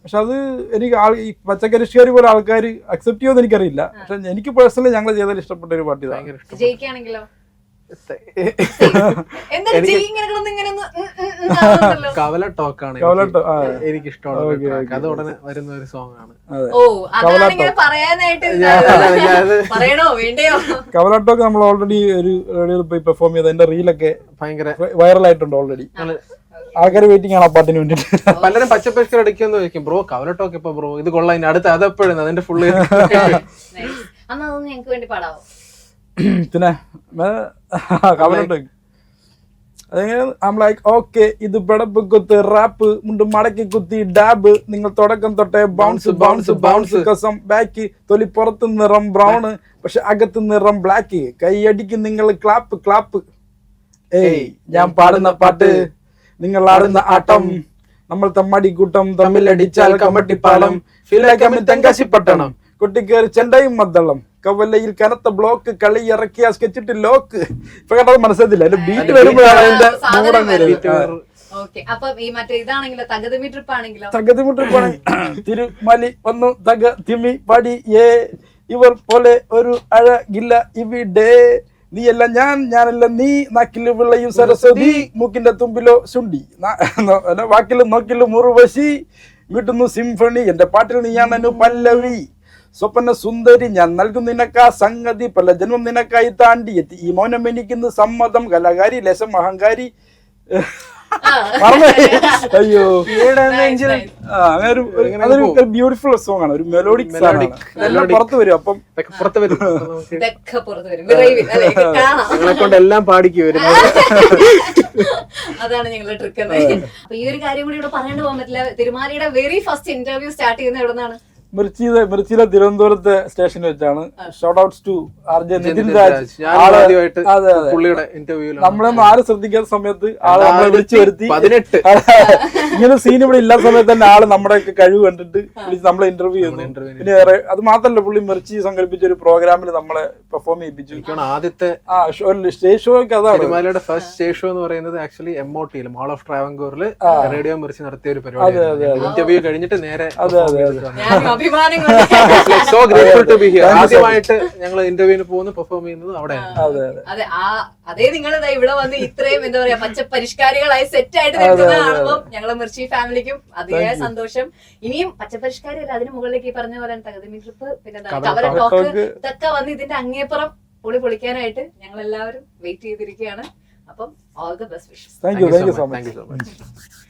A: പക്ഷെ അത് എനിക്ക് ആൾ ഈ പച്ചക്കരിഷ്കാരി പോലെ ആൾക്കാർ അക്സെപ്റ്റ് ചെയ്യുമെന്ന് എനിക്കറിയില്ല. പക്ഷെ എനിക്ക് പേഴ്സണലി ഞങ്ങൾ ചെയ്തതിൽ ഇഷ്ടപ്പെട്ട ഒരു പാട്ട് ഇതാണ്. (laughs)
B: കവല ടോക്കാണ് എനിക്ക്. ഇഷ്ടമുള്ള ഒരു
A: Okay,
B: track. അത് ഉടനെ വരുന്ന ഒരു സോങ് ആണ്.
C: കവല (laughs)
A: കവലാട്ടോക്ക് നമ്മൾ ഓൾറെഡി ഒരു റേഡിയോയിൽ പോയി പെർഫോം ചെയ്ത് അതിന്റെ റീലൊക്കെ
B: ഭയങ്കര
A: വൈറൽ ആയിട്ടുണ്ട് ഓൾറെഡി ആൾക്കാർ വെയിറ്റിംഗ് ആണ് ആ പാട്ടിന് വേണ്ടിട്ട്. (laughs)
B: പലരും പച്ചപ്പേഷ്കർ അടിക്കുമെന്ന് ചോദിക്കും ബ്രോ കവല ടോക്ക് ഇപ്പൊ ബ്രോ? ഇത് കൊള്ളാം ഇനി അടുത്ത അതെപ്പോഴും അതിന്റെ ഫുള്ള്
A: പിന്നെ ഐം ലൈക്ക് ഓക്കെ ഇത് പിടപ്പ് കുത്ത് റാപ്പ് മുണ്ട് മടക്കി കുത്തി ഡാബ് നിങ്ങൾ തുടക്കം തൊട്ടേ ബൗൺസ് ബൗൺസ് ബൗൺസ് കസം ബാക്ക് തൊലി പുറത്ത് നിറം ബ്രൗണ് പക്ഷെ അകത്ത് നിറം ബ്ലാക്ക് കൈയടിക്ക് നിങ്ങൾ ക്ലാപ്പ് ക്ലാപ്പ് ഏയ് ഞാൻ പാടുന്ന പാട്ട് നിങ്ങൾ ആടുന്ന ആട്ടം. നമ്മൾ തമ്മടി കൂട്ടം തമ്മിലടിച്ചാൽ കമ്മട്ടിപ്പാലം. ഫിലാക്കമ്മി തെങ്കാശിപ്പട്ടണം. കൊട്ടിക്കേറി ചെണ്ടയും മദ്ദളം. കവലയിൽ കനത്ത ബ്ലോക്ക് കളി ഇറക്കി ഇറക്കിയ സ്കെച്ചിട്ട് ലോക്ക് ഇപ്പൊ കണ്ടത് മനസ്സിലില്ല അതിന്റെ ബീറ്റ് വരുമ്പോഴാണ് അതിന്റെ മൂടം വരുന്നത്.
C: തകതമി ട്രിപ്പ്
A: തകതിമുട്ടിപ്പാണ് തിരുമലി വന്നു തക തിമി പടി ഏ. ഇവർ പോലെ ഒരു അഴകില്ല ഇവിടെ. നീയല്ല ഞാൻ ഞാനല്ല നീ. നാക്കിൽ വിളയും സരസ്വതി മൂക്കിന്റെ തുമ്പിലോ ശുണ്ടി വാക്കിലും നോക്കിലും മുറുവശി വീട്ടുന്നു സിംഫണി എന്റെ പാട്ടിൽ നീയാണു പല്ലവി. സ്വപ്ന സുന്ദരി ഞാൻ നൽകും നിനക്കാ സംഗതി പല ജന്മം നിനക്കായി താണ്ടി എത്തി. ഈ മൗനം എനിക്കുന്ന സമ്മതം കലാകാരി ലേശം അഹങ്കാരി. അയ്യോ. അതൊരു ബ്യൂട്ടിഫുൾ സോങ് ആണ്. ഒരു മെലോഡിക്
B: മെലോഡിക്
A: ഇതെല്ലാം പുറത്തു വരും. അപ്പം
B: പുറത്തു
C: പുറത്ത് വരും. (laughs)
B: ഞങ്ങളെ കൊണ്ട് എല്ലാം പാടിക്കും
C: അതാണ് ഞങ്ങളുടെ ട്രിക്ക് അപ്പൊ ഈ ഒരു കാര്യം കൂടി ഇവിടെ പറയാണ്ട് പോകാൻ പറ്റില്ല. തിരുമാലിയുടെ വെരി ഫസ്റ്റ് ഇന്റർവ്യൂ സ്റ്റാർട്ട് ചെയ്യുന്ന എവിടെ നിന്നാണ്
A: മിർച്ചിയിലെ മിർച്ചിയിലെ തിരുവനന്തപുരത്തെ സ്റ്റേഷനിൽ വെച്ചാണ്. Shout outs to R J Nithin Raj.
B: ആദ്യമായിട്ട് പുള്ളിയുടെ ഇന്റർവ്യൂലാണ്
A: നമ്മളൊന്നും ആരും ശ്രദ്ധിക്കാത്ത സമയത്ത് ആൾ നമ്മളെ വിളിച്ചു വരുത്തി.
B: പതിനെട്ട്.
A: ഇങ്ങനെ സീൻ ഇവിടെ ഇല്ലാത്ത സമയത്ത് തന്നെ ആൾ നമ്മുടെ ഒക്കെ കഴിവ് കണ്ടിട്ട് വിളിച്ച് നമ്മളെ ഇന്റർവ്യൂ ചെയ്യുന്നു. പിന്നെ വേറെ അത് മാത്രല്ല പുള്ളി മിർച്ചി സംഘടിപ്പിച്ച ഒരു പ്രോഗ്രാമിൽ നമ്മളെ പെർഫോം ചെയ്യിപ്പിച്ചു.
B: ആദ്യത്തെ
A: ആ സ്റ്റേജ് ഷോയ്ക്ക് അതാണ്.
B: ഫസ്റ്റ് സ്റ്റേജ് ഷോ എന്ന് പറയുന്നത് ആക്ച്വലി എം ഒ ടിയിൽ മാൾ ഓഫ് ട്രാവൻകൂറിൽ റേഡിയോ മിർച്ചി നടത്തിയ ഒരു
A: അതെ, അതെ,
B: പരിപാടി ഇന്റർവ്യൂ കഴിഞ്ഞിട്ട് നേരെ
A: അതെ,
B: അതെ
A: അതെ,
B: ചെയ്തിട്ട് വന്നു.
C: അഭിമാനം
B: so grateful to be here ആദ്യമായിട്ട് ഞങ്ങൾ ഇന്റർവ്യൂവിന് പോകുന്നു പെർഫോം ചെയ്യുന്നത് അവിടെ
A: അതെ അതെ.
C: അതെ ആ അതേ നിങ്ങൾ ഇവിടെ വന്ന് ഇത്രയും എന്താ പറയാ പച്ച പരിഷ്കാരികളായി സെറ്റ് ആയിട്ട് നിൽക്കുന്നത് കാണുമ്പോൾ ഞങ്ങളെ മിർച്ചി ഫാമിലിക്കും അതിയായ സന്തോഷം. ഇനിയും പച്ച പരിഷ്കാരമല്ല അതിന് മുകളിലേക്ക് ഈ പറഞ്ഞ പോലെ തകതി ട്രിപ്പ് പിന്നെ
B: കവർ
C: ടോക്ക്. ഇതൊക്കെ വന്ന് ഇതിന്റെ അങ്ങേപ്പുറം പൊളി പൊളിക്കാനായിട്ട് ഞങ്ങൾ എല്ലാവരും വെയിറ്റ് ചെയ്തിരിക്കുകയാണ്. അപ്പം all the best wishes
A: thank you thank you so
B: thank
A: much
B: you so much